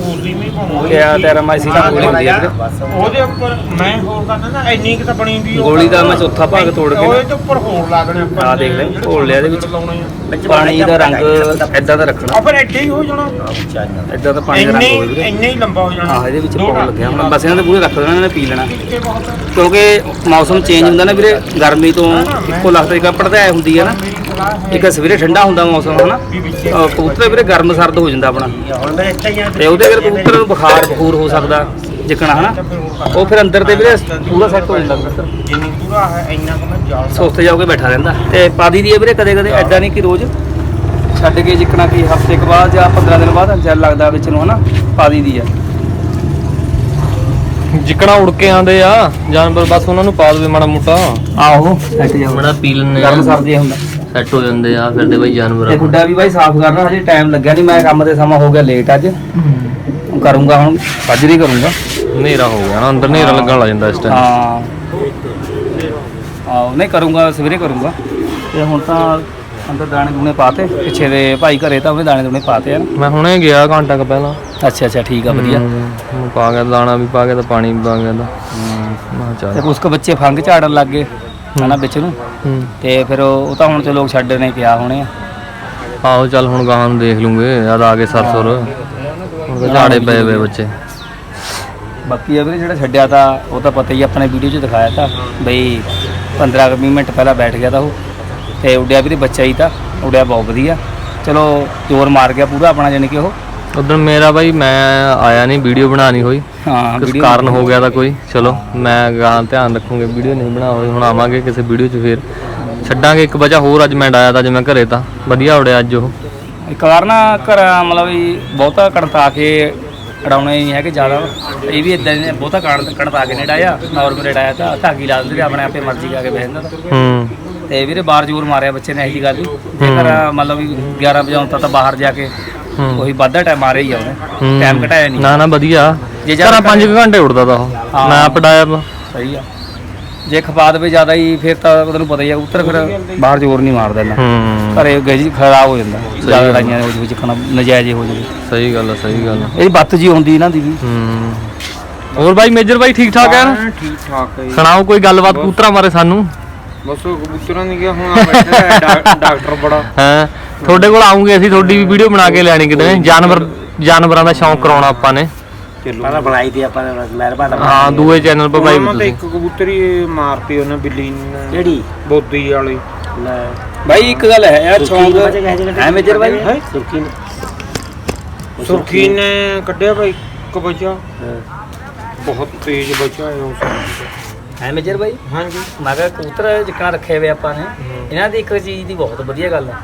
ਉਸੀ ਵੀ ਪਾਉਣਾ ਤੇ ਆ ਟੈਰਾਮਾਈਸਿਨ ਦੀ ਗੋਲੀ ਹੁੰਦੀ ਹੈ ਵੀਰੇ ਉਹਦੇ ਉੱਪਰ ਮੈਂ ਹੋਰ ਕਰਦਾ ਨਾ ਇੰਨੀ ਕਿ ਤਾਂ ਬਣੀ ਉਹ- ਗੋਲੀ ਦਾ ਮੈਂ ਚੌਥਾ ਭਾਗ ਤੋੜ ਕੇ ਨਾ- ਉਹਦੇ ਉੱਪਰ ਹੋਰ ਲਾ ਦੇਣੇ ਆਪਾਂ ਆਹ ਦੇਖ ਲੈ, ਘੋਲ ਲਿਆ ਇਹਦੇ ਵਿੱਚ। ਲਾਉਣੇ ਆ। ਵਿੱਚ ਪਾਣੀ ਦਾ ਰੰਗ ਏਦਾਂ ਐਦਾਂ ਦਾ ਰੱਖਣਾ। ਆ ਫਿਰ ਐਡੇ ਹੀ ਹੋ ਜਾਣਾ। ਐਦਾਂ ਦਾ ਪਾਣੀ ਦਾ ਇੰਨੇ ਰੰਗ ਹੋਵੇ ਵੀਰੇ ਇੰਨੇ ਹੀ ਲੰਬਾ ਹੋ ਜਾਣਾ। ਆਹ ਇਹਦੇ ਵਿੱਚ ਦੋ ਪਾਉਣ ਲੱਗਿਆ ਹੁਣ। ਬਸ ਇਹਨਾਂ ਦੇ ਪੂਰੇ ਰੱਖ ਦੇਣਾ ਇਹਨਾਂ ਨੇ ਪੀ ਲੈਣਾ। ਕਿਉਂਕਿ ਮੌਸਮ ਚੇਂਜ ਹੁੰਦਾ ਨਾ ਵੀਰੇ ਗਰਮੀ ਤੋਂ ਇੱਕੋ ਲੱਖ ਇੱਕ ਪੜਦਾ ਹੁੰਦੀ ਹੈ ਨਾ। ਇੱਕ ਸਵੇਰੇ ਠੰਡਾ ਹੁੰਦਾ ਮੌਸਮ ਹਨਾ? ਅਹ ਕਬੂਤਰ ਵੀਰੇ ਗਰਮ ਸਰਦ ਹੋ ਜਾਂਦਾ ਆਪਣਾ। ਹੀ ਤੇ ਉਹਦੇ ਫਿਰ ਕਬੂਤਰ ਨੂੰ ਬੁਖਾਰ ਬਖੂਰ ਹੋ ਸਕਦਾ ਜਿੱਕਣਾ ਹਨਾ? ਉਹ ਫਿਰ ਅੰਦਰ ਤੇ ਵੀਰੇ ਪੂਰਾ ਸੈੱਟ ਹੋ ਜਾਂਦਾ ਕਬੂਤਰ ਜਿੰਨੀ ਪੂਰਾ ਹੈ ਇੰਨਾ ਕੁ ਮੈਂ ਜਾਲ ਸੁਸਤ ਜਾ ਕੇ ਬੈਠਾ ਰਹਿੰਦਾ। ਤੇ ਪਾਦੀ ਦੀ ਹੈ ਵੀਰੇ ਕਦੇ ਕਦੇ ਐਦਾਂ ਨਹੀਂ ਕਿ ਰੋਜ਼ ਛੱਡ ਕੇ ਜਿੱਕਣਾ ਕਿ ਹਫ਼ਤੇ ਕੁ ਬਾਅਦ ਜਾਂ 15 ਦਿਨ ਬਾਅਦ ਜਲ ਲੱਗਦਾ ਵਿੱਚ ਨੂੰ ਹਨਾ? ਪਾਦੀ ਦੀ ਆ। ਜਿੱਕਣਾ ਉੜ ਕੇ ਆਂਦੇ ਆ ਜਾਨਵਰ ਬਸ ਉਹਨਾਂ ਨੂੰ ਪਾ ਦੇਵੇ ਮਾੜਾ ਮੋਟਾ। ਆਹੋ ਸੈੱਟ ਜਾ ਬੜਾ ਪੀ ਲੈਣੇ ਗਰਮ ਸਰਦ ਹੁੰਦਾ। ਸੈੱਟ ਹੋ ਜਾਂਦੇ ਆ ਫਿਰਦੇ ਬਾਈ ਜਾਨਵਰ ਤੇ ਗੁੱਡਾ ਵੀ ਬਾਈ ਸਾਫ਼ ਕਰਨਾ ਹਜੇ ਟਾਈਮ ਲੱਗਿਆ ਨਹੀਂ ਮੈਂ ਕੰਮ ਤੇ ਸਮਾਂ ਹੋ ਗਿਆ ਲੇਟ ਅੱਜ। ਕਰੂੰਗਾ ਹੁਣ ਸਾਜਰੀ ਕਰੂੰਗਾ। ਹਨੇਰਾ ਹੋ ਗਿਆ ਨਾ ਅੰਦਰ ਹਨੇਰਾ ਲੱਗਣ ਲੱਗ ਜਾਂਦਾ ਇਸ ਟਾਈਮ ਹਾਂ। ਆਹ ਨਹੀਂ ਕਰੂੰਗਾ ਸਵੇਰੇ ਕਰੂੰਗਾ। ਤੇ ਹੁਣ ਤਾਂ ਅੰਦਰ ਦਾਣੇ ਦੂਣੇ ਪਾਤੇ ਪਿੱਛੇ ਦੇ ਭਾਈ ਘਰੇ ਤਾਂ ਉਹਨੇ ਦਾਣੇ ਦੂਣੇ ਪਾਤੇ ਆ ਮੈਂ ਹੁਣੇ ਗਿਆ ਘੰਟਾ ਕੁ ਪਹਿਲਾਂ। ਅੱਛਾ ਅੱਛਾ ਠੀਕ ਆ ਵਧੀਆ। ਪਾ ਗਿਆ ਦਾਣਾ ਵੀ ਪਾ ਗਿਆ ਤਾਂ ਪਾਣੀ ਵੀ ਪਾ ਗਿਆ ਤਾਂ। ਮੈਂ ਕਿਹਾ ਤੇ ਚੱਲ ਕੁਛ ਕੁ ਬੱਚੇ ਫੰਗ ਝਾੜਨ ਲੱਗ ਗਏ। ਹਨਾ ਵਿੱਚ ਨੂੰ? ਹੂੰ। ਤੇ ਫਿਰ ਉਹ ਉਹ ਤਾਂ ਹੁਣ ਤੇ ਲੋਕ ਛੱਡਣੇ ਪਿਆ ਹੋਣੇ ਆ। ਆਹੋ ਚੱਲ ਹੁਣ ਗਾਹਾਂ ਨੂੰ ਦੇਖ ਲੂੰਗੇ ਜਦ ਆ ਗਏ ਸਰਸੁਰ। ਹੁਣ ਤਾਂ ਝਾੜੇ ਪਏ ਵੇ ਬੱਚੇ। ਬਾਕੀ ਆ ਵੀਰੇ ਜਿਹੜਾ ਛੱਡਿਆ ਤਾਂ ਉਹ ਤਾਂ ਪਤਾ ਹੀ ਆ, ਆਪਣੇ ਵੀਡੀਓ 'ਚ ਦਿਖਾਇਆ ਤਾਂ ਬਈ 15 ਕੁ ਵੀਹ ਮਿੰਟ ਪਹਿਲਾਂ ਬੈਠ ਗਿਆ ਤਾਂ ਉਹ। ਤੇ ਉੱਡਿਆ ਵੀਰੇ ਬੱਚਾ ਹੀ ਤਾਂ ਉੱਡਿਆ ਬਹੁਤ ਵਧੀਆ। ਚਲੋ ਜ਼ੋਰ ਮਾਰ ਗਿਆ ਪੂਰਾ ਆਪਣਾ ਜਾਨੀ ਕਿ ਉਹ। ਉਦੋਂ ਮੇਰਾ ਬਾਈ ਮੈਂ ਆਇਆ ਨਹੀਂ ਵੀਡੀਓ ਬਣਾਣੀ ਹੋਈ। ਹਾਂ ਕਿਸ ਕਾਰਨ ਹੋ ਗਿਆ ਤਾਂ ਕੋਈ? ਚਲੋ ਮੈਂ ਗਾਹਾਂ ਧਿਆਨ ਰੱਖੂੰਗਾ ਵੀਡੀਓ ਨਹੀਂ ਬਣਾ ਹੋਈ ਹੁਣ ਆਵਾਂਗੇ ਕਿਸੇ ਵੀਡੀਓ 'ਚ ਫੇਰ। ਛੱਡਾਂਗੇ ਇੱਕ ਵਜ੍ਹਾ ਹੋਰ ਅੱਜ ਮੈਂ ਡਾਇਆ ਤਾਂ ਅੱਜ ਮੈਂ ਘਰੇ ਤਾਂ। ਵਧੀਆ ਉੜਿਆ ਅੱਜ ਉਹ। ਇੱਕ ਵਾਰ ਨਾ ਘਰ ਮਤਲਬ ਵੀ ਬਹੁਤਾ ਕਣਤਾ ਕੇ ਅੜਾਉਣਾ ਹੀ ਨਹੀਂ ਹੈ ਕਿ ਜ਼ਿਆਦਾ। ਇਹ ਵੀ ਇਦਾਂ ਨੇ ਬਹੁਤਾ ਕਣ ਕਣਤਾ ਕੇ ਨਹੀਂ ਡਾਇਆ। ਨਾਰਮਲ ਡਾਇਆ ਤਾਂ ਧਾਗੀ ਲਾ ਦਿੰਦੇ ਆਪਣੇ ਆਪੇ ਮਰਜ਼ੀ ਕਾ ਕੇ ਬਹਿੰਦਾ। ਹੂੰ। ਤੇ ਵੀਰੇ ਬਾਹਰ ਜ਼ੋਰ ਮਾਰਿਆ ਬੱਚੇ ਨੇ ਇਹੀ ਜੀ ਗੱਲ ਜੇਕਰ ਮਤਲਬ ਵੀ 11 ਵਜੇ ਆਉਂਦਾ ਤਾਂ ਬਾਹਰ ਜਾ ਕੇ ਉਹੀ ਵਾਧਾ ਟਾਈਮ ਮਾਰਿਆ ਹੀ ਆ ਉਹਨੇ। ਟਾਈਮ ਘਟਾਇਆ ਨਹੀਂ ਨਾ ਨਾ ਵਧੀਆ। ਜੇ ਜ਼ਿਆਦਾ 5 ਘੰਟੇ ਉੜਦਾ ਤਾਂ ਉਹ। ਹਾਂ। ਮੈਂ ਆਪ ਡਾਇਆ ਵਾ। ਸਹੀ ਆ। ਜੇ ਖਪਾ ਦੇਵੇ ਜ਼ਿਆਦਾ ਹੀ ਫਿਰ ਤਾਂ ਤੈਨੂੰ ਪਤਾ ਹੀ ਆ ਉੱਤਰ ਫਿਰ ਬਾਹਰ ਜ਼ੋਰ ਨਹੀਂ ਮਾਰਦਾ ਹੂੰ। ਘਰੇ ਗਈ ਖਰਾਬ ਹੋ ਜਾਂਦਾ। ਜ਼ਿਆਦਾ ਲੜਾਈਆਂ ਹੋ ਜਾਵੇ ਜਿੱਕਣਾ ਨਜਾਇਜ਼ ਹੋ ਜਾਵੇ ਸਹੀ ਗੱਲ ਆ ਸਹੀ ਗੱਲ ਆ। ਇਹ ਬੱਤ ਜੀ ਹੁੰਦੀ ਇਹਨਾਂ ਦੀ ਵੀ ਹੋਰ ਬਾਈ ਮੇਜਰ ਬਾਈ ਠੀਕ ਠਾਕ ਹੈ ਨਾ? ਠੀਕ ਠਾਕ ਹੈ। ਸੁਣਾਓ ਕੋਈ ਗੱਲਬਾਤ ਕਬੂਤਰਾਂ ਬਾਰੇ ਸਾਨੂੰ? ਬਸ ਉਹ ਕਬੂਤਰਾਂ ਦੀ ਗਿਆ ਹੁਣ ਬੈਠਾ ਹੈ ਡਾ- ਡਾਕਟਰ ਬੜਾ। ਹਾਂ? ਤੁਹਾਡੇ ਕੋਲ ਆਉਂਗੇ ਅਸੀਂ ਤੁਹਾਡੀ ਵੀ ਵੀਡੀਓ ਬਣਾ ਕੇ ਲੈਣੀ ਕਿਤੇ। ਜਾਨਵਰ ਜਾਨਵਰਾਂ ਦਾ ਸ਼ੌਂਕ ਕਰਾਉਣਾ ਆਪਾਂ ਨੇ। ਪਹਿਲਾਂ ਬਣਾਈ ਤੀ ਆਪਾਂ ਨੇ ਮਿਹਰਬਾਨ ਹਾਂ ਦੂਏ ਚੈਨਲ 'ਤੇ ਬਾਈ ਮਾਮਾ ਤੇ ਤੁਸੀਂ। ਇੱਕ ਕਬੂਤਰੀ ਮਾਰਤੀ ਉਹਨੇ ਬਿੱਲੀ ਨੇ। ਕਿਹੜੀ? ਬੋਦੀ ਵਾਲੀ। ਲੈ। ਬਾਈ ਇੱਕ ਗੱਲ ਹੈ ਯਾਰ ਸੁਰਖੀ ਸ਼ੌਂਕ ਬਚੇ ਗਏ ਜਿਹੜੇ ਹੈ ਮੇਜਰ ਬਾਈ? ਹੈਂ? ਸੁਰਖੀ ਨੇ ਸੁਰਖੀ ਨੇ। ਕੱਢਿਆ ਭਾਈ ਇੱਕ ਬੱਚਾ। ਹਾਂ। ਬਹੁਤ ਤੇਜ਼ ਬੱਚਾ ਹੈ ਉਸ ਹੈ ਮੇਜਰ ਬਾਈ? ਹਾਂਜੀ। ਮੈਂ ਕਿਹਾ ਕਬੂਤਰ ਜਿੱਕਣਾ ਰੱਖੇ ਹੋਏ ਆਪਾਂ ਨੇ। ਇਹਨਾਂ ਦੀ ਇੱਕ ਚੀਜ਼ ਦੀ ਬਹੁਤ ਵਧੀਆ ਗੱਲ ਹੈ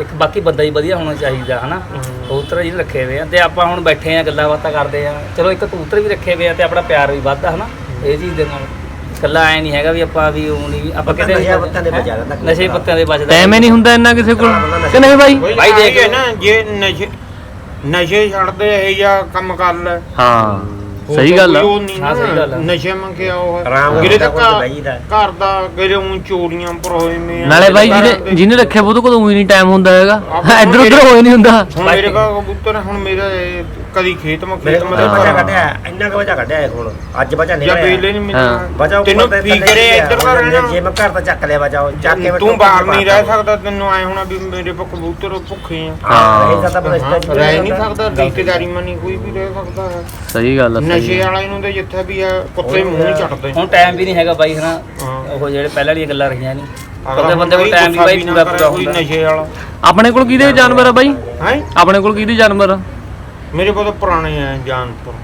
ਇੱਕ ਬਾਕੀ ਬੰਦਾ ਹੀ ਵਧੀਆ ਹੋਣਾ ਚਾਹੀਦਾ ਹਨਾ? ਕਬੂਤਰ ਜਿਹੜੇ ਰੱਖੇ ਹੋਏ ਆ। ਤੇ ਆਪਾਂ ਹੁਣ ਬੈਠੇ ਆ ਗੱਲਾਂ ਬਾਤਾਂ ਕਰਦੇ ਆ। ਚਲੋ ਇੱਕ ਕਬੂਤਰ ਵੀ ਰੱਖੇ ਹੋਏ ਆ ਤੇ ਆਪਣਾ ਪਿਆਰ ਵੀ ਵੱਧਦਾ ਹਨਾ? ਇਹ ਚੀਜ਼ ਦੇ ਨਾਲ। ਕੱਲਾ ਐ ਨਹੀਂ ਹੈਗਾ ਵੀ ਆਪਾਂ ਵੀ ਉਹ ਨਹੀਂ ਵੀ ਆਪਾਂ ਕਿਤੇ ਨਸ਼ੇ ਪੱਤਿਆਂ ਦੇ ਬਚਾ ਰਹਿੰਦਾ ਨਸ਼ੇ ਪੱਤਿਆਂ ਦੇ ਬਚਦਾ। ਟਾਈਮ ਹੀ ਨਹੀਂ ਹੁੰਦਾ ਇੰਨਾ ਕਿਸੇ ਕੋਲ। ਕਿ ਨਹੀਂ ਬਾਈ? ਭਾਈ ਭਾਈ ਦੇਖ ਨਾ। ਜੇ ਨਸ਼ੇ ਨਸ਼ੇ ਛੱਡਦੇ ਇਹ ਜਾਂ ਕੰਮ ਕਰ ਲੈ। ਹਾਂ। ਸਹੀ ਤਾਂ ਗੱਲ ਆ। ਕੋਈ ਉਹ ਨਹੀਂ ਹਾਂ, ਸਹੀ ਗੱਲ ਆ। ਨਾ ਨਸ਼ੇ ਮੰਗਿਆ ਉਹ। ਆਰਾਮ ਗਿਰੇ ਨਾਲ ਤਾਂ ਕੋਈ ਬਈਦਾ ਘਰ ਦਾ ਗਿਰੇ ਉਂ ਚੋਰੀਆਂ ਪਰੋਏ ਮੇ ਨਾਲੇ ਬਾਈ ਜਿਹਨੇ ਜਿਹਨੇ ਰੱਖਿਆ ਉਹ ਤੋਂ ਕੋਲ ਨਹੀਂ ਟਾਈਮ ਹੁੰਦਾ ਹੈਗਾ। ਇੱਧਰ ਉੱਧਰ ਹੋਏ ਨਹੀਂ ਹੁੰਦਾ। ਹੁਣ ਮੇਰੇ ਕੋਲ ਕਬੂਤਰ ਹੁਣ ਮੇਰਾ ਇਹ ਕਦੀ ਖੇਤ ਮਾ ਮੇਰੇ ਖੇਤ ਕੋਲ ਮਾ ਬਚਾ ਕੱਢਿਆ ਇੰਨਾ ਕੁ ਬਚਾ ਕੱਢਿਆ ਇਹ ਹੁਣ। ਅੱਜ ਬਚਾ ਨਹੀਂ ਜਾਂ ਵੇਲੇ ਨਹੀਂ ਹਾਂ। ਬਚਾ ਤੈਨੂੰ ਫਿਕਰੇ ਇੱਧਰ ਕਰ ਰਹਿਣਾ। ਜੇ ਮੈਂ ਘਰ ਤਾਂ ਚੱਕ ਲਿਆ ਬਚਾ ਚੱਕ ਕੇ ਮੈਂ ਤੂੰ ਬਾਹਰ ਨਹੀਂ ਰਹਿ ਸਕਦਾ ਤੈਨੂੰ ਆਏ ਹੋਣਾ ਵੀ ਮੇਰੇ ਕੋਲ ਕਬੂਤਰ ਭੁੱਖੇ ਆ। ਹਾਂ ਇਹ ਤਾਂ ਹਾਂ, ਬਸ ਰਹਿ ਨਹੀਂ ਸਕਦਾ ਰਿਸ਼ਤੇਦਾਰੀ ਮਾ ਨਹੀਂ ਕੋਈ ਵੀ ਰਹਿ ਸਕਦਾ। ਹੈ ਸਹੀ ਗੱਲ ਆ ਸਹੀ ਨਸ਼ੇ ਵਾਲਾ ਇਹਨੂੰ ਤੇ ਜਿੱਥੇ ਵੀ ਆ ਕੁੱਤੇ ਮੂੰਹ ਨਹੀਂ ਚੱਟਦੇ। ਹੁਣ ਟਾਈਮ ਵੀ ਨਹੀਂ ਹੈਗਾ ਬਾਈ ਹਨਾ। ਹਾਂ। ਉਹ ਜਿਹੜੇ ਪਹਿਲਾਂ ਵਾਲੀਆਂ ਗੱਲਾਂ ਰਹੀਆਂ ਨਹੀਂ। ਅਗਲਾ ਬੰਦੇ ਕੋਲ ਕੋਈ ਟਾਈਮ ਵੀ ਗੁੱਸਾ ਬਾਈ ਨਾ ਪੂਰਾ ਕਰੇ, ਪੂਰਾ ਕੋਈ ਹੁੰਦਾ ਨਸ਼ੇ ਵਾਲਾ। ਆਪਣੇ ਕੋਲ ਕਿਹਦੇ ਜਾਨਵਰ ਆ ਬਾਈ? ਹੈ? ਆਪਣੇ ਕੋਲ ਕਿਹਦੇ ਜਾਨਵਰ ਆ? ਮੇਰੇ ਕੋਲ ਤਾਂ ਪੁਰਾਣੇ ਆ ਜਾਨਪੁਰ।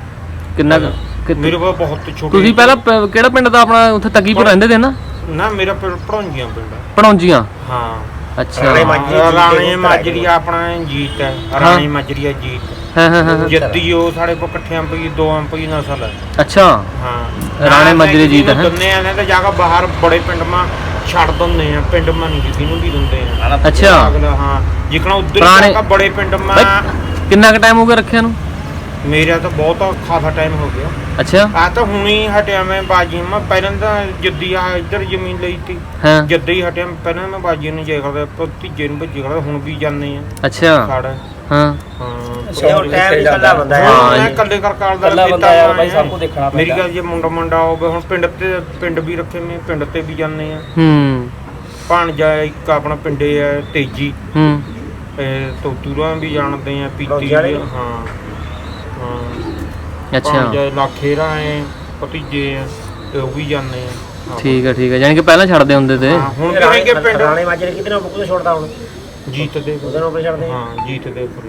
ਕਿੰਨਾ ਕੁ- ਮੇਰੇ ਕੋਲ ਬਹੁਤ ਛੋਟੇ ਤੁਸੀਂ ਪਹਿਲਾਂ ਪ- ਕਿਹੜਾ ਪਿੰਡ ਦਾ ਆਪਣਾ ਉੱਥੇ ਤੱਕੀਪੁਰ ਰਹਿੰਦੇ ਤੇ ਨਾ? ਨਾ ਮੇਰਾ ਪਿੰਡ ਭੜੋਂਜੀਆਂ ਪਿੰਡ ਆ। ਪੜੌਂਜੀਆਂ ਹਾਂ। ਅੱਛਾ। ਰਾਣੇ ਹਾਂ ਮਾਝਰੀ ਜੀਤ ਰਾਣੇ ਮਾਜਰੀ ਆਪਣਾ ਜੀਤ ਹੈ। ਰਾਣੀ ਮਾਜਰੀ ਆ ਜੀਤ। ਹਾਂ ਹਾਂ ਹਾਂ ਜੱਦੀ ਉਹ ਸਾਡੇ ਕੋਲ ਇਕੱਠਿਆਂ ਪਈ ਦੋ ਅੰਪਈ ਨਸਲ। ਹੈ ਅੱਛਾ। ਹਾਂ। ਰਾਣੇ ਮਾਜਰੇ ਜੀਤ ਹੈ। ਦੰਨੇ ਆ ਨੇ ਤਾਂ ਜਾ ਕੇ ਬਾਹਰ ਬੜੇ ਪਿੰਡ ਮਾ ਛੱਡ ਦਿੰਦੇ ਆ। ਪਿੰਡ ਮਾ ਨਹੀਂ ਕਿਸੇ ਨੂੰ ਵੀ ਦਿੰਦੇ ਆ। ਅੱਛਾ। ਅਗਲਾ ਹਾਂ। ਜਿਕਣਾ ਉਧਰ ਪੁਰਾਣੇ- ਜਾ ਕੇ ਬੜੇ ਪਿੰਡ ਮਾ ਬਾਈ ਕਿੰਨਾ ਕੁ ਟਾਈਮ ਹੋ ਗਿਆ ਰੱਖਿਆ ਨੂੰ? ਮੇਰਾ ਤਾਂ ਬਹੁਤ ਖਾਸਾ ਟਾਈਮ ਹੋ ਗਿਆ। ਅੱਛਾ। ਆ ਤਾਂ ਹੁਣੀ ਹਟਿਆ ਮੈਂ ਬਾਜੀ ਮੈਂ ਪਹਿਲਾਂ ਤਾਂ ਜੱਦੀ ਆ ਇੱਧਰ ਜ਼ਮੀਨ ਲਈ ਤੀ। ਹਾਂ। ਜੱਦੀ ਹੀ ਹਟਿਆ। ਪਹਿਲਾਂ ਮੈਂ ਬਾਜੀ ਨੂੰ ਜੇ ਕਰਦਾ ਭਤੀਜੇ ਨੂੰ ਭੱਜੀ ਕਰਦਾ ਹੁਣ ਵੀ ਜਾਂਦੇ ਆ। ਅੱਛਾ। ਸਾੜਾ ਹਾਂ। ਹਾਂ। ਉਹ ਟਾਈਮ ਹੀ ਕੱਲਾ ਬੰਦਾ ਹਾਂ। ਹਾਂ ਜੀ। ਮੈਂ ਇਕੱਲੇ ਕਰ ਕਰਦਾ ਇਕੱਲਾ ਬੰਦਾ ਯਾਰ ਬਾਈ ਸਭ ਕੁਝ ਦੇਖਣਾ ਮੇਰੀ ਪੈਂਦਾ। ਗੱਲ ਜੇ ਮੁੰਡਾ ਮੁੰਡਾ ਹੋਵੇ ਹੁਣ ਪਿੰਡ ਤੇ ਪਿੰਡ ਵੀ ਰੱਖੇ ਨੇ ਪਿੰਡ ਤੇ ਵੀ ਜਾਂਦੇ ਆ। ਹੂੰ। ਭਾਣਜਾ ਇੱਕ ਆਪਣਾ ਪਿੰਡੇ ਆ ਤੇਜੀ। ਹੂੰ। ਇਹ ਤੋਤੂਰਾਂ ਵੀ ਜਾਣਦੇ ਆ ਪੀਤੀ ਹਾਂ। ਹਾਂ। ਅੱਛਾ। ਭਾਣਜਾ ਲਾਖੇਰਾ ਐ ਭਤੀਜੇ ਆ ਤੇ ਉਹ ਵੀ ਜਾਂਦੇ ਆ। ਹਾਂ। ਠੀਕ ਆ ਠੀਕ ਆ। ਯਾਨੀ ਕਿ ਪਹਿਲਾਂ ਛੱਡਦੇ ਹੁੰਦੇ ਤੇ। ਹਾਂ, ਹੁਣ ਹੈਗੇ ਪਿੰਡ। ਰਾਣੇ ਮਾਜਰੇ ਕਿਤੇ ਨਾ ਬੁੱਕ ਛੋੜਦਾ ਹੁਣ। ਜੀਤ ਦੇ ਉਹਦੇ ਨਾਲ ਉੱਪਰ ਛੱਡਦੇ ਆ। ਹਾਂ ਜੀਤ ਦੇ ਉੱਪਰ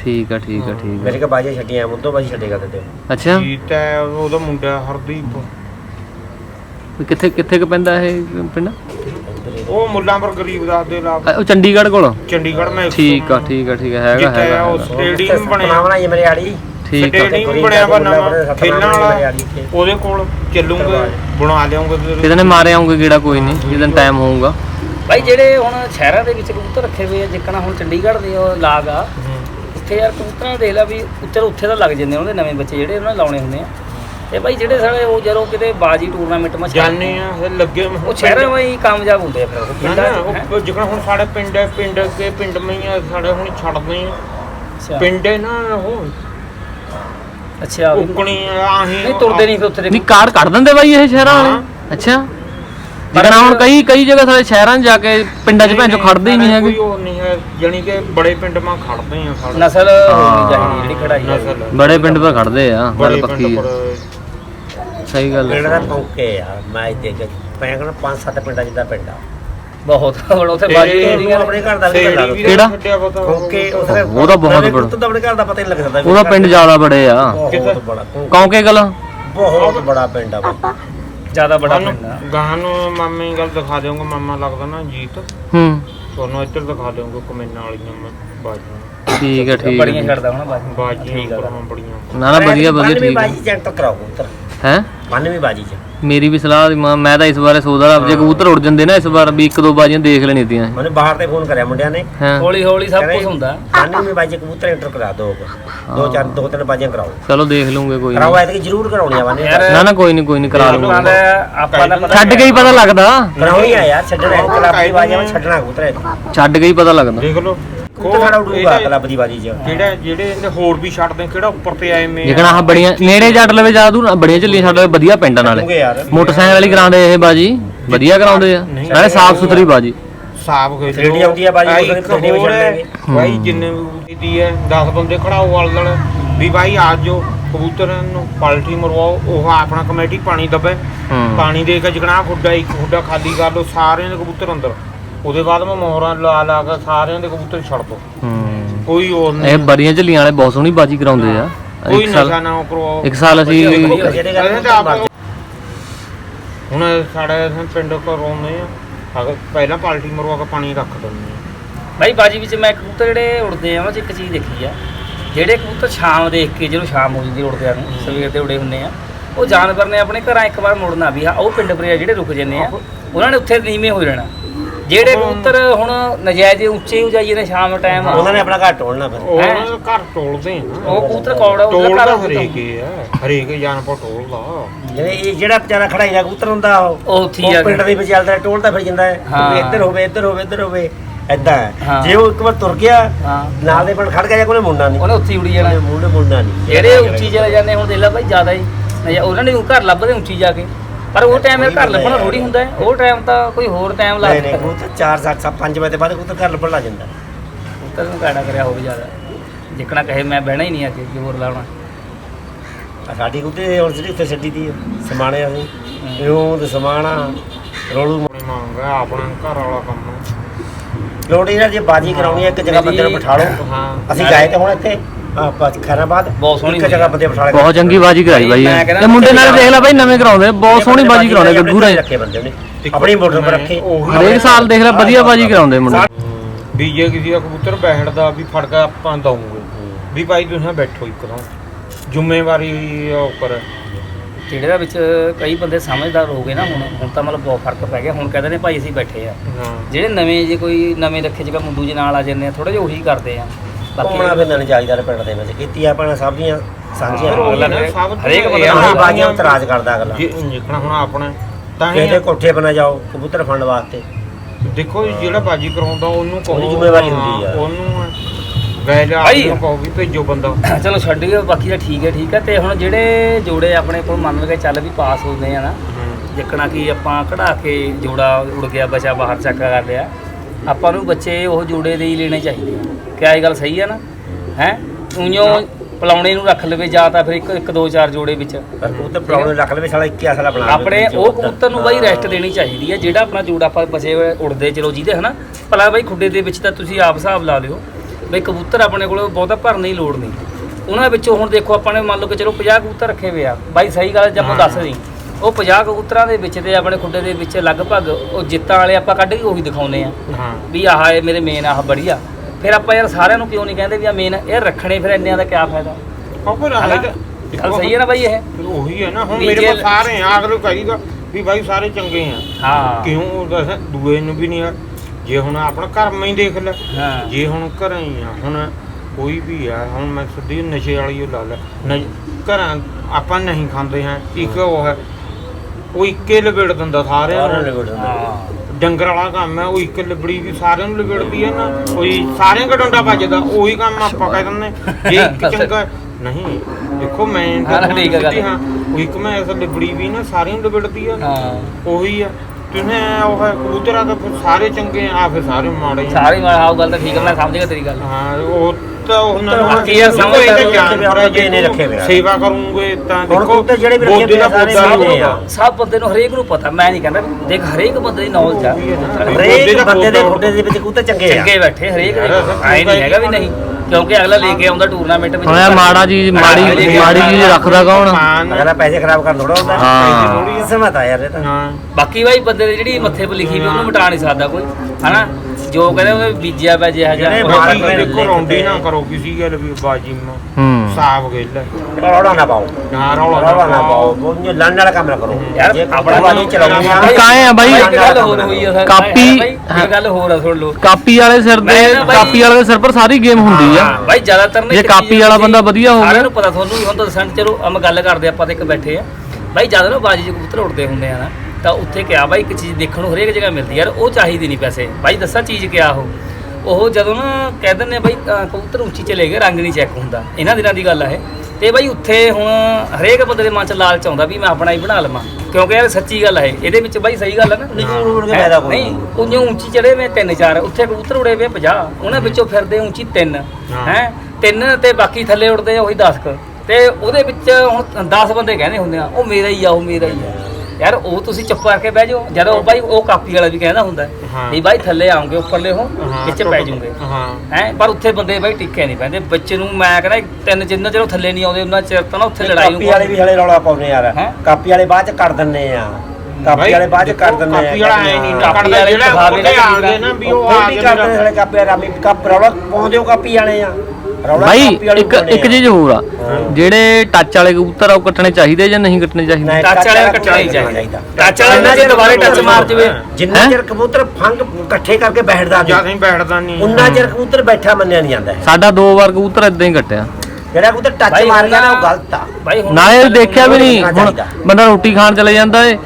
ਠੀਕ ਆ ਠੀਕ ਆ ਠੀਕ ਮੇਰੇ ਕਾ ਬਾਜੇ ਛੱਡੀਆਂ ਮੁੱਦੋਂ ਬਾਜੀ ਛੱਡੇਗਾ ਤੇ ਅੱਛਾ। ਜੀਤ ਹੈ ਉਹਦਾ ਮੁੰਡਾ ਹਰਦੀਪ। ਕਿੱਥੇ ਕਿੱਥੇ ਕੁ ਪੈਂਦਾ ਇਹ ਪਿੰਡ? ਉਹ ਮੁੱਲਾਂਪੁਰ ਗਰੀਬ ਦਾਸ ਦੇ ਲਾਭ ਅ, ਉਹ ਚੰਡੀਗੜ੍ਹ ਕੋਲ? ਚੰਡੀਗੜ੍ਹ ਮੈਂ ਠੀਕ ਆ ਠੀਕ ਆ ਠੀਕ ਆ ਹੈਗਾ ਜਿੱਥੇ ਹੈਗਾ ਉਹ ਹੈਗਾ। ਸਟੇਡੀਅਮ ਬਣਾ ਬਣਿਆ। ਬਣਾਈ ਮੇਰੇ ਆੜੀ ਠੀਕ ਆ। ਸਟੇਡੀਅਮ ਬਣਿਆ ਵਾ ਨਵਾਂ। ਖੇਲਣ ਵਾਲਾ ਉਹਦੇ ਕੋਲ ਚੱਲੂਗੇ ਬਣਾ ਲਿਆਉਂਗੇ ਕਿਤੇ ਨੇ ਮਾਰੇ ਆਉਂਗੇ ਕਿਹੜਾ ਕੋਈ ਨਹੀਂ ਜਦੋਂ ਟਾਈਮ ਹੋਊਗਾ। ਬਾਈ ਜਿਹੜੇ ਹੁਣ ਸ਼ਹਿਰਾਂ ਦੇ ਵਿੱਚ ਕਬੂਤਰ ਰੱਖੇ ਹੋਏ ਆ ਜਿੱਕਣਾ ਹੁਣ ਚੰਡੀਗੜ੍ਹ ਦੇ ਉਹ ਲਾਗ ਆ। ਉੱਥੇ ਯਾਰ ਕਬੂਤਰਾਂ ਦੇਖ ਲਾ ਵੀ ਉੱਤੇ ਉੱਥੇ ਤਾਂ ਲੱਗ ਜਾਂਦੇ ਉਹਦੇ ਨਵੇਂ ਬੱਚੇ ਜਿਹੜੇ ਉਹਨਾਂ ਨੇ ਲਾਉਣੇ ਹੁੰਦੇ ਆ। ਤੇ ਬਾਈ ਜਿਹੜੇ ਸਾਡੇ ਉਹ ਜਦੋਂ ਕਿਤੇ ਬਾਜੀ ਟੂਰਨਾਮੈਂਟ ਮਾ ਜਾਣੇ ਆ ਫਿਰ ਲੱਗੇ ਉਹ ਸ਼ਹਿਰਾਂ ਵਾਈ ਕਾਮਯਾਬ ਹੁੰਦੇ ਆ ਫਿਰ ਉਹ ਨਾ ਪਿੰਡਾਂ ਨਾ ਚ ਹੈਂ। ਉਹ ਜਿਕਣਾ ਹੁਣ ਸਾਡੇ ਪਿੰਡ ਹੈ ਪਿੰਡ ਕੇ ਪਿੰਡ ਮੈਂ ਹੀ ਆ, ਸਾਡੇ ਹੁਣ ਛੱਡਦੇ ਆ। ਅੱਛਾ। ਪਿੰਡ ਹੈ ਨਾ ਉਹ ਅੱਛਾ ਵੀ- ਉਕਣੀ ਆਹੀ ਨਹੀਂ ਤੁਰਦੇ ਨਹੀਂ ਫਿਰ ਉੱਥੇ ਦੇ ਨਹੀਂ ਕਾਰ ਕੱਢ ਦਿੰਦੇ ਬਾਈ ਇਹ ਸ਼ਹਿਰਾਂ ਵਾਲੇ? ਅੱਛਾ। ਜਿਕਣਾ ਹੁਣ ਕਈ ਕਈ ਜਗ੍ਹਾ ਸਾਡੇ ਸ਼ਹਿਰਾਂ 'ਚ ਜਾ ਕੇ ਪਿੰਡਾਂ 'ਚ ਭੈਣ ਚੋ ਖੜਦੇ ਹੀ ਨਹੀਂ ਹੈਗੇ। ਕੋਈ ਉਹ ਨਹੀਂ ਹੈ ਜਾਣੀ ਕਿ ਬੜੇ ਪਿੰਡ ਮਾਂ ਖੜਦੇ ਆ ਸਾਡੇ। ਨਸਲ ਹੋਣੀ ਚਾਹੀਦੀ ਜਿਹੜੀ ਖੜਾਈ ਹੈ। ਨਸਲ। ਬੜੇ ਪਿੰਡ ਪਰ ਖੜਦੇ ਆ ਗੱਲ ਬੜੇ ਪੱਕੀ ਆ ਪਰ ਸਹੀ ਗੱਲ ਪਿੰਡ ਹੈ ਦਾ ਪੌਕੇ ਆ ਮੈਂ ਦੇਖ ਮੈਂ ਕਹਿੰਦਾ ਪੰਜ ਸੱਤ ਪਿੰਡਾਂ ਜਿੱਦਾਂ ਪਿੰਡ ਆ। ਬਹੁਤ ਹੁਣ ਉੱਥੇ ਬਾਜੀ ਤੇਰੇ ਹੁੰਦੀ ਆ। ਆਪਣੇ ਘਰ ਦਾ ਵੀ ਸੇੜੀ ਲਾ ਵੀ ਕਿਹੜਾ? ਪੌਕੇ ਉਸਨੇ ਉਹ ਤਾਂ ਬਹੁਤ ਬੜਾ। ਤਾਂ ਆਪਣੇ ਘਰ ਦਾ ਪਤਾ ਹੀ ਨਹੀਂ ਲੱਗ ਸਕਦਾ ਉਹਦਾ ਪਿੰਡ ਜ਼ਿਆਦਾ ਬੜੇ ਆ। ਬਹੁਤ ਬੜਾ। ਕੌਂਕੇ ਕਲਾਂ ਬਹੁਤ ਬੜਾ ਪਿੰਡ ਆ। ਜ਼ਿਆਦਾ ਬੜਾ ਪਿੰਡ ਆ। ਗਾਹਾਂ ਨੂੰ ਮਾਮੇ ਗੱਲ ਦਿਖਾ ਦਿਓਗੇ ਮਾਮਾ ਲੱਗਦਾ ਨਾ ਜੀਤ। ਹੂੰ। ਤੁਹਾਨੂੰ ਇੱਧਰ ਦਿਖਾ ਦਿਓਗੇ ਕਮੈਨਾਂ ਵਾਲੀਆਂ ਮੈਂ ਬਾਜੀਆਂ। ਠੀਕ ਹੈ ਠੀਕ ਬੜੀਆਂ ਛੱਡਦਾ ਹੁਣ ਬਾਜੀ ਬਾਜੀਆਂ ਠੀਕ ਆ। ਬੜੀਆਂ। ਨਾ ਨਾ ਵਧੀਆ ਵਧੀਆ ਠੀਕ ਹੈ ਬਾਜੀ ਐਂਟਰ ਕਰਾਓ ਕਬੂਤਰ ਹੈ? ਬਾਨਵੀਂ ਬਾਜੀ ਚ। ਮੇਰੀ ਵੀ ਸਲਾਹ ਦੀ ਮਾਂ- ਮੈਂ ਤਾਂ ਇਸ ਬਾਰੇ ਸੋਚਦਾ ਜੇ ਕਬੂਤਰ ਉੜ ਜਾਂਦੇ ਨਾ ਇਸ ਵਾਰ ਵੀ ਇੱਕ ਦੋ ਬਾਜੀਆਂ ਦੇਖ ਲੈਣੀ ਤੀਆਂ। ਮੈंने ਬਾਹਰ ਤੇ ਫੋਨ ਕਰਿਆ ਮੁੰਡਿਆਂ ਨੇ। ਹਾਂ। ਹੌਲੀ ਹੌਲੀ ਸਭ ਕੁਝ ਹੁੰਦਾ। ਬਾਨਵੀਂ ਬਾਜੀ ਚ ਕਬੂਤਰ ਐਂਟਰ ਕਰਾ ਦੋ ਦੋ ਚਾਰ ਦੋ ਤਿੰਨ ਬਾਜੀਆਂ ਕਰਾਓ। ਚਲੋ ਦੇਖ ਲੂੰਗੇ ਕੋਈ ਕਰਾਓ ਐਤਕੀ ਜ਼ਰੂਰ ਕਰਾਉਣੀ ਆ ਬਾਨੇ ਨਾ ਨਾ ਕੋਈ ਨਹੀਂ ਕੋਈ ਨਹੀਂ ਕਰਾ ਦਾ ਆਪਾਂ ਦਾ ਪਤਾ ਛੱਡ ਕੇ ਹੀ ਪਤਾ ਲੱਗਦਾ। ਕਰਾਉਣੀ ਆ ਯਾਰ ਛੱਡਣਾ ਹੈ ਕਲੱਬ ਦੀ ਬਾਜੀ ਮੈਂ ਛੱਡਣਾ ਕਬੂਤਰ ਐਤਕੀ। ਛੱਡ ਕੇ ਹੀ ਪਤਾ ਲੱਗਦਾ। ਦੇਖ ਲਓ। ਕਬੂਤਰ ਸਾਡਾ ਉਡੂਗਾ ਕਲੱਬ ਦੀ ਬਾਜੀ ਚ। ਕਿਹੜਾ ਜਿਹੜੇ ਇਹਨੇ ਹੋਰ ਵੀ ਛੱਡਦੇ ਕਿਹੜਾ ਉੱਪਰ ਤੇ ਆਏ ਮੇ ਜਿਕਣਾ ਆਹ ਬੜੀਆਂ ਨੇੜੇ ਜੱਟ ਲਵੇ ਜਾ ਦੂਰ ਬੜੀਆਂ ਚੱਲੀਆਂ ਛੱਡ ਲਵੇ ਵਧੀਆ ਪਿੰਡਾਂ ਨਾਲੇ। ਹੋਗੇ ਯਾਰ। ਮੋਟਰਸਾਈਕਲ ਵਾਲੀ ਕਰਾਉਂਦੇ ਇਹ ਬਾਜੀ। ਵਧੀਆ ਕਰਾਉਂਦੇ ਆ। ਨਾਲੇ ਸਾਫ਼ ਸੁਥਰੀ ਬਾਜੀ। ਸਾਫ਼ ਖੇਡ ਥ੍ਰੀ ਆਉਂਦੀ ਆ ਬਾਜੀ, ਆਹ ਉਹਦੇ ਇੱਕ ਥ੍ਰੀ ਵੀ ਹੋਰ ਹੈ, ਛੱਡਣਗੇ। ਬਾਈ ਜਿੰਨੇ ਵੀ ਦੀ ਹੈ 10 ਬੰਦੇ ਖੜਾਓ ਵਾਲ ਲੜ ਵੀ ਬਾਈ ਆ ਜੋ ਕਬੂਤਰ ਨੂੰ ਪਲਟੀ ਮਰਵਾਓ ਉਹ ਆਪਣਾ ਕਮੇਟੀ ਪਾਣੀ ਹੂੰ। ਪਾਣੀ ਦੇ ਕੇ ਜਿਕਣਾ ਖੁੱਡਾ ਇੱਕ ਖੁੱਡਾ ਖਾਲੀ ਕਰ ਲਓ ਸਾਰਿਆਂ ਦੇ ਕਬੂਤਰ ਅੰਦਰ। ਉਹਦੇ ਬਾਅਦ ਮੈਂ ਮੋਹਰਾਂ ਲਾ ਲਾ ਕੇ ਸਾਰਿਆਂ ਦੇ ਕਬੂਤਰ ਛੱਡ ਦੋ। ਹੂੰ। ਕੋਈ ਹੋਰ ਨਹੀਂ। ਇਹ ਬੜੀਆਂ ਚੱਲੀਆਂ ਵਾਲੇ ਬਹੁਤ ਸੋਹਣੀ ਬਾਜੀ ਕਰਾਉਂਦੇ ਆ। ਕੋਈ ਇੱਕ ਨਸ਼ਾ ਸਾਲ ਨਾ ਕਰਵਾਓ। ਇੱਕ ਸਾਲ ਅਸੀਂ ਜਿਹੜੇ ਗੱਲ ਇਹਨੇ ਤਾਂ ਆਪ- ਹੁਣ ਸਾਡੇ ਇੱਥੇ ਪਿੰਡ ਕੋ ਰੋਂਦੇ ਆ। ਅਗਰ ਪਹਿਲਾਂ ਪਾਲਟੀ ਮਰਵਾ ਕੇ ਪਾਣੀ ਰੱਖ ਦਿੰਦੇ ਆ। ਭਾਈ ਬਾਜੀ ਵਿੱਚ ਮੈਂ ਕਬੂਤਰ ਜਿਹੜੇ ਉੜਦੇ ਆ ਉਹਨਾਂ 'ਚ ਇੱਕ ਚੀਜ਼ ਦੇਖੀ ਆ। ਜਿਹੜੇ ਕਬੂਤਰ ਸ਼ਾਮ ਦੇਖ ਕੇ ਜਦੋਂ ਸ਼ਾਮ ਹੋ ਜਾਂਦੀ ਉੜਦਿਆਂ ਨੂੰ ਸਵੇਰ ਦੇ ਉੜੇ ਹੁੰਦੇ ਆ ਉਹ ਜਾਨਵਰ ਨੇ ਆਪਣੇ ਘਰਾਂ ਇੱਕ ਵਾਰ ਮੁੜਨਾ ਵੀ ਹਾਂ ਉਹ ਪਿੰਡ ਪਰੇ ਆ ਜਿਹੜੇ ਰੁਕ ਜੰਨੇ ਆ। ਉਹਨਾਂ ਨੇ ਉੱਥੇ ਨੀਵੇਂ ਹੋ ਜਾਣਾ ਜਿਹੜੇ ਕਬੂਤਰ ਹੁਣ ਨਜਾਇਜ਼ ਉੱਚੇ ਹੋ ਜਾਈਏ ਨੇ ਸ਼ਾਮ ਟਾਈਮ ਉਹਨਾਂ ਨੇ ਆਪਣਾ ਘਰ ਟੋਲਣਾ ਫਿਰ। ਉਹ ਹੈਂ? ਘਰ ਟੋਲਦੇ ਆ ਨਾ। ਉਹ ਕਬੂਤਰ ਕੌੜਾ ਉਹਦਾ ਟੋਲਦਾ ਘਰ ਹਰੇਕ ਹੀ ਆ। ਹਰੇਕ ਜਾਨਵਰ ਟੋਲਦਾ ਜਿਹੜੇ ਇਹ ਜਿਹੜਾ ਵਿਚਾਰਾ ਖੜਾਈ ਦਾ ਕਬੂਤਰ ਹੁੰਦਾ ਉਹ ਉਹ ਉੱਥੇ ਹੀ ਉਹ ਆ ਪਿੰਡ ਦੇ ਵਿੱਚ ਚੱਲਦਾ ਟੋਲਦਾ ਫਿਰ ਜਾਂਦਾ ਹੈ। ਹਾਂ। ਵੀ ਇੱਧਰ ਹੋਵੇ ਇੱਧਰ ਹੋਵੇ ਇੱਧਰ ਹੋਵੇ ਐਦਾਂ ਹੈ। ਹਾਂ। ਜੇ ਉਹ ਇੱਕ ਵਾਰ ਤੁਰ ਗਿਆ ਹਾਂ। ਨਾਲ ਦੇ ਪਿੰਡ ਖੜ ਗਿਆ ਜਾਂ ਕੋਈ ਮੁੰਡਾ ਨਹੀਂ। ਉਹਨੇ ਉੱਥੇ ਹੀ ਉੜੀ ਜਾਣਾ। ਮੁੰਡੇ ਮੁੰਡਾ ਨਹੀਂ। ਜਿਹੜੇ ਉੱਚੀ ਚਲੇ ਜਾਂਦੇ ਹੁਣ ਦੇਖ ਲੈ ਭਾਈ ਜ਼ਿਆਦਾ ਹੀ। ਨਜਾ- ਉਹਨਾਂ ਨੇ ਊਂ ਘਰ ਲੱਭਦੇ ਉੱਚੀ ਜਾ ਕੇ। ਪਰ ਉਹ ਟਾਈਮ ਇਹ ਘਰ ਲੱਭਣਾ ਥੋੜੀ ਹੁੰਦਾ ਹੈ। ਉਹ ਟਾਈਮ ਤਾਂ ਕੋਈ ਹੋਰ ਟਾਈਮ ਨਹੀਂ ਨਹੀਂ ਲੱਗਦਾ ਕਬੂਤਰ 4 7 7 5 ਵਜੇ ਤੋਂ ਬਾਅਦ ਕਬੂਤਰ ਘਰ ਲੱਭਣ ਲੱਗ ਜਾਂਦਾ। ਉੱਤਰ ਨੂੰ ਕਾੜਾ ਕਰਿਆ ਹੋਵੇ ਜ਼ਿਆਦਾ। ਜਿੱਕਣਾ ਕਹੇ ਮੈਂ ਬਹਿਣਾ ਹੀ ਨਹੀਂ ਅੱਗੇ ਜ਼ੋਰ ਲਾਉਣਾ। ਆ ਸਾਡੀ ਕਬੂਤਰ ਹੁਣ ਜਿਹੜੀ ਉੱਥੇ ਛੱਡੀ ਦੀ ਸਮਾਣੇ ਅਸੀਂ ਇਹਨੂੰ ਤੇ ਸਮਾਣਾ ਰੋਲੂ ਮੰਗ ਆਪਣਾ ਘਰ ਵਾਲਾ ਕੰਮ ਹੈ। ਲੋੜੀ ਨਾਲ ਜੇ ਬਾਜੀ ਕਰਾਉਣੀ ਹੈ ਇੱਕ ਜਗ੍ਹਾ ਬੰਦੇ ਨੂੰ ਬਿਠਾ ਲਓ। ਹਾਂ। ਅਸੀਂ ਗਏ ਤੇ ਹੁਣ ਇੱਥੇ ਆਪਾਂ ਖੈਰਾਬਾਦ। ਬਹੁਤ ਸੋਹਣੀ ਇੱਕ ਜਗ੍ਹਾ ਬੰਦੇ ਬਿਠਾ ਲਏ। ਬਹੁਤ ਚੰਗੀ ਬਾਜੀ ਕਰਾਈ ਬਾਈ। ਇਹ ਮੁੰਡੇ ਨਾਲ ਦੇਖ ਲੈ ਬਾਈ ਨਵੇਂ ਕਰਾਉਂਦੇ ਬਹੁਤ ਸੋਹਣੀ ਬਾਜੀ ਕਰਾਉਂਦੇ ਗੱਗੂ ਰਾਏ ਰੱਖੇ ਬੰਦੇ ਨੇ। ਆਪਣੀ ਮੋਟਰ ਪਰ ਰੱਖੇ। ਉਹੀ ਹਰੇਕ ਸਾਲ ਦੇਖ ਲੈ ਵਧੀਆ ਬਾਜੀ ਕਰਾਉਂਦੇ ਮੁੰਡੇ। ਵੀ ਜੇ ਕਿਸੇ ਦਾ ਕਬੂਤਰ ਬੈਠਦਾ ਵੀ ਫੜ ਕੇ ਆਪਾਂ ਦਊਂਗੇ। ਵੀ ਭਾਈ ਤੁਸੀਂ ਬੈਠੋ ਇੱਕਦਮ। ਜ਼ਿੰਮੇਵਾਰੀ ਉਹ ਕਰ ਜਿਹੜੇ ਦਾ ਵਿੱਚ ਕਈ ਬੰਦੇ ਸਮਝਦਾਰ ਹੋ ਗਏ ਨਾ ਹੁਣ ਹੁਣ ਤਾਂ ਮਤਲਬ ਬਹੁਤ ਫ਼ਰਕ ਪੈ ਗਿਆ ਹੁਣ ਕਹਿੰਦੇ ਨੇ ਭਾਈ ਅਸੀਂ ਬੈਠੇ ਆ। ਜਿਹੜੇ ਨਵੇਂ ਜੇ ਕੋਈ ਨਵੇਂ ਰੱਖੇ ਜਿਹੜਾ ਮੁੰਡੂ ਜੇ ਨਾਲ ਆ ਜਾਂਦੇ ਆ ਥੋੜਾ ਜਿਹਾ ਉਹੀ ਕਰਦੇ ਆ। ਘੁੰਮਣਾ ਫਿਰਨਾ ਨਹੀਂ ਚਾਹੀਦਾ ਪਿੰਡ ਦੇ ਵਿੱਚ ਕੀਤੀਆਂ ਆਪਣਾ ਸਭ ਦੀਆਂ ਸਾਂਝੀਆਂ। ਹਰੇਕ- ਬੰਦਾ ਬਾਜੀਆਂ ਉਤਰਾਜ ਕਰਦਾ ਅਗਲਾ। ਜੇ ਜਿੱਕਣਾ ਹੁਣ ਆਪਣਾ ਤਾਂ ਹੀ ਦੇ ਕੋਠੇ ਨਾ ਜਾਓ ਕਬੂਤਰ ਫੜਨ ਵਾਸਤੇ। ਦੇਖੋ ਜਿਹੜਾ ਬਾਜੀ ਕਰਾਉਂਦਾ ਉਹਨੂੰ ਉਹਦੀ ਜ਼ਿੰਮੇਵਾਰੀ ਹੁੰਦੀ ਆ। ਹਾਂ, ਉਹਨੂੰ ਵੈਲ ਭਾਈ। ਆਪਨੂੰ ਕਹੋ ਵੀ ਭੇਜੋ ਬੰਦਾ। ਚਲੋ ਛੱਡੀਏ ਬਾਕੀ ਤਾਂ ਠੀਕ ਹੈ ਠੀਕ ਹੈ। ਤੇ ਹੁਣ ਜਿਹੜੇ ਜੋੜੇ ਆਪਣੇ ਕੋਲ ਮੰਨ ਲਗੇ ਚੱਲ ਵੀ ਪਾਸ ਹੁੰਦੇ ਆ ਨਾ ਜਿੱਕਣਾ ਕਿ ਆਪਾਂ ਕਢਾ ਕੇ ਜੋੜਾ ਉੜ ਗਿਆ ਬਚਾ ਬਾਹਰ ਚੱਕ ਕਰ ਲਿਆ ਆਪਾਂ ਨੂੰ ਬੱਚੇ ਉਹ ਜੋੜੇ ਦੇ ਹੀ ਲੈਣੇ ਚਾਹੀਦੇ ਆ। ਕਿਆ ਇਹ ਗੱਲ ਸਹੀ ਹੈ ਨਾ? ਹੈ? ਉਈਓ ਪਲਾਉਣੇ ਨੂੰ ਰੱਖ ਲਵੇ ਜਾਂ ਤਾਂ ਫਿਰ ਇੱਕ ਇੱਕ ਦੋ ਚਾਰ ਜੋੜੇ ਵਿੱਚ। ਪਰ ਕਬੂਤਰ ਪਰਾਉਣੇ ਰੱਖ ਲਵੇ ਸਾਲਾ ਇੱਕ ਹੀ ਅਸਲਾ ਬਣਾ ਲਵੇ ਆਪਣੇ ਉਹ ਕਬੂਤਰ ਨੂੰ ਬਾਈ ਰੈਸਟ ਦੇਣੀ ਚਾਹੀਦੀ ਹੈ ਜਿਹੜਾ ਆਪਣਾ ਜੋੜਾ ਆਪਾਂ ਬਚੇ ਹੋਏ ਉੜਦੇ ਚਲੋ ਜਿਹਦੇ ਹਨਾ? ਭਲਾ ਬਾਈ ਖੁੱਡੇ ਦੇ ਵਿੱਚ ਤਾਂ ਤੁਸੀਂ ਆਪ ਹਿਸਾਬ ਲਾ ਲਿਓ। ਬਈ ਕਬੂਤਰ ਆਪਣੇ ਕੋਲ ਬਹੁਤਾ ਭਰਨ ਦੀ ਲੋੜ ਨਹੀਂ। ਉਹਨਾਂ ਵਿੱਚੋਂ ਹੁਣ ਦੇਖੋ ਆਪਾਂ ਨੇ ਮੰਨ ਲਓ ਕਿ ਚਲੋ 50 ਕਬੂਤਰ ਰੱਖੇ ਹੋਏ ਆ। ਬਾਈ ਸਹੀ ਗੱਲ ਜਦ ਮੈਂ ਦੱਸ ਰਹੀ ਉਹ 50 ਕਬੂਤਰਾਂ ਦੇ ਵਿੱਚ ਤੇ ਆਪਣੇ ਖੁੱਡੇ ਦੇ ਵਿੱਚ ਲਗਭਗ ਉਹ ਜਿੱਤਾਂ ਵਾਲੇ ਆਪਾਂ ਕੱਢ ਕੇ ਉਹੀ ਦਿਖਾਉਂਦੇ ਆ। ਹਾਂ। ਵੀ ਆਹ ਇਹ ਮੇਰੇ ਮੇਨ ਆਹ ਬੜੀਆ। ਫਿਰ ਆਪਾਂ ਯਾਰ ਸਾਰਿਆਂ ਨੂੰ ਕਿਉਂ ਨਹੀਂ ਕਹਿੰਦੇ ਵੀ ਆ? ਮੇਨ ਇਹ ਰੱਖਣੇ ਫਿਰ ਇੰਨਿਆਂ ਦਾ ਕੀ ਫਾਇਦਾ? ਉਹ ਫਿਰ ਹਨਾ? ਹਾਲੇ ਗੱਲ ਸਹੀ ਹੈ ਨਾ ਬਾਈ ਇਹ? ਉਹੀ ਹੈ ਨਾ ਹੁਣ ਮੇਰੇ ਕੋਲ ਸਾਰੇ ਆ ਅਗਲੇ ਕਹੀਦਾ ਵੀ ਭਾਈ ਸਾਰੇ ਚੰਗੇ ਆ। ਹਾਂ। ਕਿਉਂ? ਦੂਏ ਨੂੰ ਵੀ ਨਹੀਂ ਆ। ਜੇ ਹੁਣ ਆਪਣਾ ਘਰ ਮੈਂ ਹੀ ਦੇਖ ਲੈ ਹਾਂ। ਜੇ ਹੁਣ ਘਰਾਂ ਹੀ ਆ ਹੁਣ ਕੋਈ ਵੀ ਆ ਹੁਣ ਮੈਂ ਸਿੱਧੀ ਨਸ਼ੇ ਵਾਲੀ ਉਹ ਲਾ ਲੈ। ਨਸ਼- ਘਰਾਂ ਆਪਾਂ ਨਹੀਂ ਖਾਂਦੇ ਹਾਂ ਇੱਕ ਉਹ ਹੈ ਉਹ ਇੱਕੇ ਲਪੇੜ ਦਿੰਦਾ ਸਾਰਿਆਂ ਸਾਰਿਆਂ ਨੂੰ ਨੂੰ। ਲਵੇੜਨਾ। ਹਾਂ। ਡੰਗਰ ਵਾਲਾ ਕੰਮ ਹੈ ਉਹ ਇੱਕ ਲਿਬੜੀ ਵੀ ਸਾਰਿਆਂ ਨੂੰ ਲਿਬੜਦੀ ਹੈ ਨਾ ਕੋਈ ਸਾਰਿਆਂ ਦਾ ਡੰਡਾ ਵੱਜਦਾ ਉਹੀ ਕੰਮ ਆਪਾਂ ਕਹਿ ਦਿੰਦੇ ਜੇ ਇੱਕ ਚੰਗਾ ਨਹੀਂ ਦੇਖੋ ਮੈਂ ਹਾਂ, ਠੀਕ ਹੈ ਗੱਲ। ਸਿੱਧੀ ਹਾਂ ਉਹ ਇੱਕ ਮੈਂ ਐਸਾ ਲਿਬੜੀ ਵੀ ਨਾ ਸਾਰਿਆਂ ਨੂੰ ਲਿਬੜਦੀ ਆ। ਹਾਂ। ਉਹੀ ਆ। ਤੁਸੀਂ ਉਹ ਹੈ ਕਬੂਤਰਾਂ ਦਾ ਫਿਰ ਸਾਰੇ ਚੰਗੇ ਆ ਫਿਰ ਸਾਰੇ ਮਾੜੇ ਹੀ ਆ। ਸਾਰੇ ਮਾਰ ਆਉ ਗੱਲ ਤਾਂ ਠੀਕ ਹੈ ਮੈਂ ਸਮਝ ਗਿਆ ਤੇਰੀ ਗੱਲ ਹਾਂ ਉਹ ਤਾਂ ਉਹਨਾਂ ਤਾਂ ਹੁਣ ਨੂੰ ਕੀ ਯਾਰ ਸਮਝ ਇਹ ਤਾਂ ਤਾਂ ਜਾਨਵਰ ਆ, ਜੇ ਨਹੀਂ ਰੱਖੇ ਹੋਏ ਆ। ਸੇਵਾ ਕਰੂੰਗੇ ਤਾਂ ਹੁਣ ਦੇਖੋ ਕਬੂਤਰ ਜਿਹੜੇ ਵੀ ਰੱਖੇ ਬੋਦੇ ਦਾ ਆ, ਸਾਰੇ ਪੌਦਾ ਸਾਹਮਣੇ ਆ। ਹੋਊਗਾ। ਸਭ ਬੰਦੇ ਨੂੰ ਹਰੇਕ ਨੂੰ ਪਤਾ ਮੈਂ ਨਹੀਂ ਕਹਿੰਦਾ ਦੇਖ ਹਰੇਕ ਬੰਦੇ ਦੀ ਨੌਲੇਜ ਆ ਹਰੇਕ ਬੰਦੇ ਦੇ ਖੁੱਡੇ ਦੇ ਵਿੱਚ ਕਬੂਤਰ ਚੰਗੇ ਆ ਚੰਗੇ ਬੈਠੇ ਹਰੇਕ ਦੇ ਆਏ ਨਹੀਂ ਹੈਗਾ ਵੀ ਨਹੀਂ ਕਿਉਂਕਿ ਅਗਲਾ ਲੈ ਕੇ ਆਉਂਦਾ ਟੂਰਨਾਮੈਂਟ ਵਿੱਚ। ਇਹ ਮਾੜਾ ਚੀਜ਼ ਮਾੜੀ ਮਾੜੀ ਚੀਜ਼ ਰੱਖਦਾ ਕੌਣ? ਅਗਲਾ ਪੈਸੇ ਖਰਾਬ ਕਰਨ ਥੋੜਾ ਹੁੰਦਾ। ਹਾਂ। ਸਮਝ ਆ ਯਾਰ ਇਹ ਤਾਂ। ਹਾਂ। ਬਾਕੀ ਬਾਈ ਬੰਦੇ ਦੀ ਜਿਹੜੀ ਮੱਥੇ 'ਤੇ ਲਿਖੀ ਵੀ ਉਹਨੂੰ ਮਿਟਾ ਨਹੀਂ ਸਕਦਾ ਕੋਈ। ਹਨਾ? ਜੋ ਕਹਿੰਦੇ ਉਹ ਬੀਜਿਆ ਪਿਆ ਜਿਹਾ ਜਿਹੜੇ ਜਿਹਾ ਦੇਖੋ ਰੌਂਡੀ ਨਾ ਕਰੋ ਕਿਸੇ ਗੱਲ ਵੀ ਬਾਜੀ ਨੂੰ। ਹੂੰ ਸਾਫ਼ ਗੱਲ ਰੌਲਾ ਨਾ ਪਾਓ। ਨਾ ਰੌਲਾ ਰੌਲਾ ਨਾ ਪਾਓ। ਉਹ ਲੜਨ ਵਾਲਾ ਕੰਮ ਨਾ ਕਰੋ। ਯਾਰ, ਜੇ ਆਪਣਾ ਆਪਣਾ ਵਾਲੀ ਚਲਾਉਂਦੇ ਆ। ਬਾਈ, ਕਾਏ ਆ ਬਾਈ? ਇੱਕ ਗੱਲ ਹੋਰ ਹੋਈ ਆ ਸਰ। ਕਾਪੀ- ਬਾਈ, ਇੱਕ ਗੱਲ ਹੋਰ ਆ ਸੁਣ ਲਓ। ਕਾਪੀ ਵਾਲੇ ਸਿਰ ਦੇ ਮੈਂ ਨਾ ਬਾਈ- ਕਾਪੀ ਵਾਲੇ ਦੇ ਸਿਰ ਪਰ ਸਾਰੀ ਗੇਮ ਹੁੰਦੀ ਆ। ਹਾਂ, ਬਾਈ ਜ਼ਿਆਦਾਤਰ ਨੇ ਜੇ ਇੱਕ ਕਾਪੀ ਚੀਜ਼ ਵਾਲਾ ਹੁੰਦੀ- ਬੰਦਾ ਵਧੀਆ ਹੋਵੇ- ਸਾਰਿਆਂ ਨੂੰ ਪਤਾ ਤੁਹਾਨੂੰ ਵੀ ਹੁਣ ਤਾਂ ਦੱਸਣ ਚਲੋ ਅਮ ਗੱਲ ਕਰਦੇ ਆਪਾਂ ਤੇ ਇੱਕ ਬੈਠੇ ਆ। ਬਾਈ ਜਦੋਂ ਨਾ ਬਾਜੀ 'ਚ ਕਬੂਤਰ ਉੱਡਦੇ ਹੁੰਦੇ ਆ ਨਾ ਤਾਂ ਉੱਥੇ ਕਿਹਾ ਬਾਈ ਇੱਕ ਚੀਜ਼ ਦੇਖਣ ਨੂੰ ਹਰੇਕ ਜਗ੍ਹਾ ਮਿਲਦੀ ਯਾਰ ਉਹ ਚਾਹੀਦੀ ਨਹੀਂ ਪੈਸੇ। ਬਾਈ ਦੱਸਾਂ ਚੀਜ਼ ਕਿਆ ਉਹ? ਉਹ ਜਦੋਂ ਨਾ ਕਹਿ ਦਿੰਦੇ ਆ ਬਾਈ ਕਬੂਤਰ ਉੱਚੀ ਚਲੇ ਗਏ ਰੰਗ ਨਹੀਂ ਚੈੱਕ ਹੁੰਦਾ। ਇਹਨਾਂ ਦਿਨਾਂ ਦੀ ਗੱਲ ਆ ਇਹ। ਤੇ ਬਾਈ ਉੱਥੇ ਹੁਣ ਹਰੇਕ ਬੰਦੇ ਦੇ ਮਨ 'ਚ ਲਾਲਚ ਆਉਂਦਾ ਵੀ ਮੈਂ ਆਪਣਾ ਹੀ ਬਣਾ ਲਵਾਂ। ਕਿਉਂਕਿ ਯਾਰ ਸੱਚੀ ਗੱਲ ਹੈ ਇਹਦੇ ਵਿੱਚ ਬਾਈ ਸਹੀ ਗੱਲ ਹੈ ਨਾ। ਨਿੱਜੂ ਉੜ ਕੇ ਫਾਇਦਾ ਕੋਈ ਨਹੀਂ ਉਹਨੂੰ ਉੱਚੀ ਚੜੇ ਵੇ ਤਿੰਨ ਚਾਰ ਉੱਥੇ ਕਬੂਤਰ ਉੜੇ ਵੇ 50 ਉਹਨਾਂ ਵਿੱਚੋਂ ਫਿਰਦੇ ਉੱਚੀ ਤਿੰਨ। ਹਾਂ। ਹੈ? ਤਿੰਨ ਤੇ ਬਾਕੀ ਥੱਲੇ ਉੜਦੇ ਆ ਉਹੀ 10 ਕ। ਤੇ ਉਹਦੇ ਵਿੱਚ ਹੁਣ 10 ਬੰਦੇ ਕਹਿੰਦੇ ਹੁੰਦੇ ਆ ਉਹ ਮੇਰਾ ਹੀ ਆ ਉਹ ਮੇਰਾ ਹੀ ਆ। ਯਾਰ ਉਹ ਤੁਸੀਂ ਚੁੱਪ ਕਰਕੇ ਬਹਿ ਜਾਓ। ਜਦੋਂ ਬਾਈ ਉਹ ਕਾਪੀ ਵਾਲਾ ਵੀ ਕਹਿੰਦਾ ਹੁੰਦਾ। ਵੀ ਬਾਈ ਥੱਲੇ ਆਉਂਗੇ ਉੱਪਰਲੇ ਹੋ ਵਿੱਚ ਪੈ ਜਾਓਗੇ ਹਾਂ। ਪਰ ਉੱਥੇ ਬੰਦੇ ਬਾਈ ਟਿੱਕੇ ਨਹੀਂ ਪੈਂਦੇ। ਬੱਚੇ ਨੂੰ ਮੈਂ ਕਹਿੰਦਾ ਤਿੰਨ ਜਿੰਨਾ ਚਿਰ ਥੱਲੇ ਨਹੀਂ ਆਉਂਦੇ ਉਹਨਾਂ ਚਿਰ ਤਾਂ ਨਾ ਉੱਥੇ ਲੜਾਈ ਕਾਪੀ ਵਾਲੇ ਵੀ ਹਲੇ ਰੌਲਾ ਪਾਉਂਦੇ ਯਾਰ? ਕਾਪੀ ਵਾਲੇ ਬਾਅਦ ਚ ਕੱਢ ਦਿੰਨੇ ਆ। ਕਾਪੀ ਵਾਲੇ ਬਾਅਦ ਚ ਕੱਢ ਦਿੰਨੇ ਆ ਕਾਪੀ ਵਾਲਾ ਐ ਨਹੀਂ ਕਾਪੀ ਕੱਢਦਾ ਵਾਲੇ ਜਿਹੜਾ ਨਾ ਆ। ਗਏ ਨਾ ਵੀ ਉਹ ਆ ਗਏ ਕਰਦੇ ਹਲੇ ਕਾਪੀ ਵਾਲੇ ਰਾਮੀ ਕੱਪ ਰੌਲਾ ਪਾਉਂਦੇ ਹੋ ਕਾਪੀ ਵਾਲੇ ਆ? ਬਾਈ ਕਾਪੀ ਵਾਲੇ ਇੱਕ ਇੱਕ। ਚੀਜ਼ ਹੋਰ ਆ। ਜਿਹੜੇ ਟੱਚ ਵਾਲੇ ਕਬੂਤਰ ਆ ਉਹ ਕੱਟਣੇ ਚਾਹੀਦੇ ਜਾਂ ਨਹੀਂ ਕੱਟਣੇ ਚਾਹੀਦੇ? ਨਹੀਂ, ਟੱਚ ਵਾਲੇ ਨੂੰ ਕੱਟਣਾ ਚਾਹੀਦਾ। ਟੱਚ ਵਾਲੇ ਜੇ ਦੁਬਾਰੇ ਟੱਚ ਮਾਰ ਜਵੇ ਜਿੰਨਾ? ਚਿਰ ਕਬੂਤਰ ਫੰਗ ਇਕੱਠੇ ਕਰਕੇ ਬੈਠਦਾ ਜਦ ਨਹੀਂ ਹੀ ਬੈਠਦਾ ਨਹੀਂ। ਉਨਾ ਚਿਰ ਕਬੂਤਰ ਬੈਠਾ ਮੰਨਿਆ ਨਹੀਂ ਜਾਂਦਾ। ਸਾਡਾ ਦੋ ਵਾਰ ਕਬੂਤਰ ਇਦਾਂ ਹੀ ਕੱਟਿਆ। ਜਿਹੜਾ ਕਬੂਤਰ ਟੱਚ ਮਾਰ ਗਿਆ ਨਾ ਉਹ ਗਲਤ ਆ। ਬਾਈ ਹੁਣ ਨਾਲੇ ਦੇਖਿਆ ਵੀ ਨਹੀਂ ਕੱਟਣਾ ਹੁਣ ਚਾਹੀਦਾ। ਬੰਦਾ ਰੋਟੀ ਖਾਣ ਚਲੇ ਜਾਂਦਾ ਏ।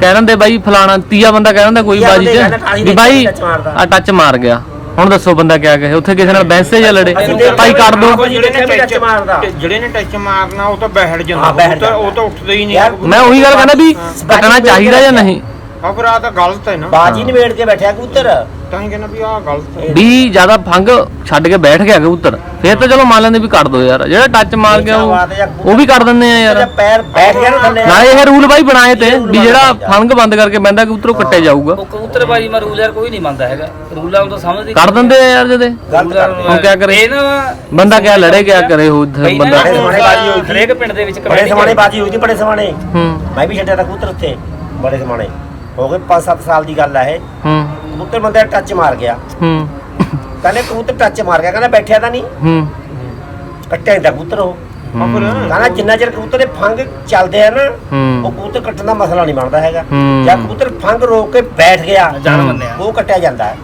ਕਹਿ ਦਿੰਦੇ ਬਾਈ ਫਲਾਣਾ ਤੀਆ ਬੰਦਾ ਕਹਿ ਦਿੰਦਾ ਕੋਈ ਤੀਆ ਬਾਜੀ ਬੰਦੇ ਕਹਿੰਦਾ ਚ ਟਾਲੀ ਵੀ ਬਾਈ ਟੱਚ ਮਾਰਦਾ। ਆ ਟੱਚ ਮਾਰ ਗਿਆ। ਹੁਣ ਦੱਸੋ ਬੰਦਾ ਕਿਆ ਕਹੇ ਉੱਥੇ ਕਿਸੇ ਨਾਲ ਬੈਂਸੇ ਜਾਂ ਲੜੇ? ਭਾਈ ਕੱਟ ਦੋ। ਜਿਹੜੇ ਨੇ ਟੱਚ ਮਾਰਦਾ। ਜਿਹੜੇ ਨੇ ਟੱਚ ਮਾਰਨਾ ਉਹ ਤਾਂ ਬੈਠ ਜਾਂਦਾ। ਹਾਂ, ਬੈਠ ਉਹ ਤਾਂ- ਉਹ। ਤਾਂ ਉੱਠਦਾ ਹੀ ਨਹੀਂ। ਮੈਂ ਉਹੀ ਗੱਲ ਕਹਿੰਦਾ ਵੀ ਕੱਟਣਾ ਚਾਹੀਦਾ ਜਾਂ ਨਹੀਂ? ਫਿਰ ਆ ਤਾਂ ਗਲਤ ਹੈ ਨਾ। ਬਾਜੀ ਨਿਬੇੜ ਕੇ ਬੈਠਿਆ ਕਬੂਤਰ। ਤਾਂ ਹੀ ਕਹਿੰਦਾ ਵੀ ਆ ਗਲਤ ਹੈ। ਵੀ ਜ਼ਿਆਦਾ ਫੰਗ ਛੱਡ ਕੇ ਬੈਠ ਗਿਆ ਕਬੂਤਰ ਫੇਰ ਤਾਂ ਚਲੋ ਮੰਨ ਲੈਂਦੇ ਵੀ ਕੱਟ ਦੋ ਯਾਰ ਜਿਹੜਾ ਟੱਚ ਮਾਰ ਗਿਆ ਉਹ ਉਹ ਵੀ ਕੱਟ ਦਿੰਦੇ ਆ ਯਾਰ। ਪੈਰ ਬੈਠ ਗਿਆ ਨਾ ਥੱਲੇ। ਨਾ ਇਹ ਰੂਲ ਬਾਈ ਬਣਾਏ ਤੇ ਵੀ ਜਿਹੜਾ। ਫੰਗ ਬੰਦ ਕਰਕੇ ਬੈਂਦਾ ਕਬੂਤਰ ਉਹ ਕੱਟੇ ਜਾਊਗਾ। ਉਹ ਕਬੂਤਰਬਾਜੀ ਮਾ ਰੂਲ ਯਾਰ ਕੋਈ ਨਹੀਂ ਮੰਨਦਾ ਹੈਗਾ। ਰੂਲਾਂ ਨੂੰ ਤਾਂ ਸਮਝਦੇ ਕੱਟ ਦਿੰਦੇ ਆ ਯਾਰ ਜਦੇ। ਹੁਣ ਕਿਆ ਕਰੇ? ਇਹ ਨਾ ਬੰਦਾ ਕਿਆ ਲੜੇ ਕਿਆ ਕਰੇ ਉਹ ਬੰਦਾ ਬੜੇ ਸੋਹਣੇ ਬਾਜੀ ਹੋਈ। ਹਰੇਕ ਪਿੰਡ ਦੇ ਵਿੱਚ ਬੜੇ ਸਮਾਣੇ ਬਾਜੀ ਹੋਈ ਸੀ ਬੜੇ ਸਮਾਣੇ। ਹੂੰ। ਮੈਂ ਵੀ ਛੱਡਿਆ ਤਾਂ ਕਬੂਤਰ ਉੱਥੇ ਬੜੇ ਸਮਾਣੇ। ਹੋ ਗਏ 5-7 ਸਾਲ ਦੀ ਗੱਲ ਆ ਇਹ। ਹੂੰ। ਕਬੂਤਰ ਬੰਦੇ ਟੱਚ ਮਾਰ ਗਿਆ। ਹੂੰ। ਕਹਿੰਦੇ ਕਬੂਤਰ ਟੱਚ ਮਾਰ ਗਿਆ ਕਹਿੰਦਾ ਬੈਠਿਆ ਤਾਂ ਨਹੀਂ। ਹੂੰ। ਕੱਟਿਆ ਤਾਂ ਕਬੂਤਰ ਉਹ। ਕਹਿੰਦਾ ਜਿੰਨਾ ਚਿਰ ਕਬੂਤਰ ਦੇ ਫੰਗ ਚੱਲਦੇ ਆ ਨਾ ਉਹ ਕਬੂਤਰ ਕੱਟਣ ਦਾ ਮਸਲਾ ਨਹੀਂ ਬਣਦਾ ਹੈਗਾ। ਜਦ ਕਬੂਤਰ ਫੰਗ ਰੋਕ ਕੇ ਬੈਠ ਗਿਆ ਉਹ ਕੱਟਿਆ ਜਾਂਦਾ ਹੈ।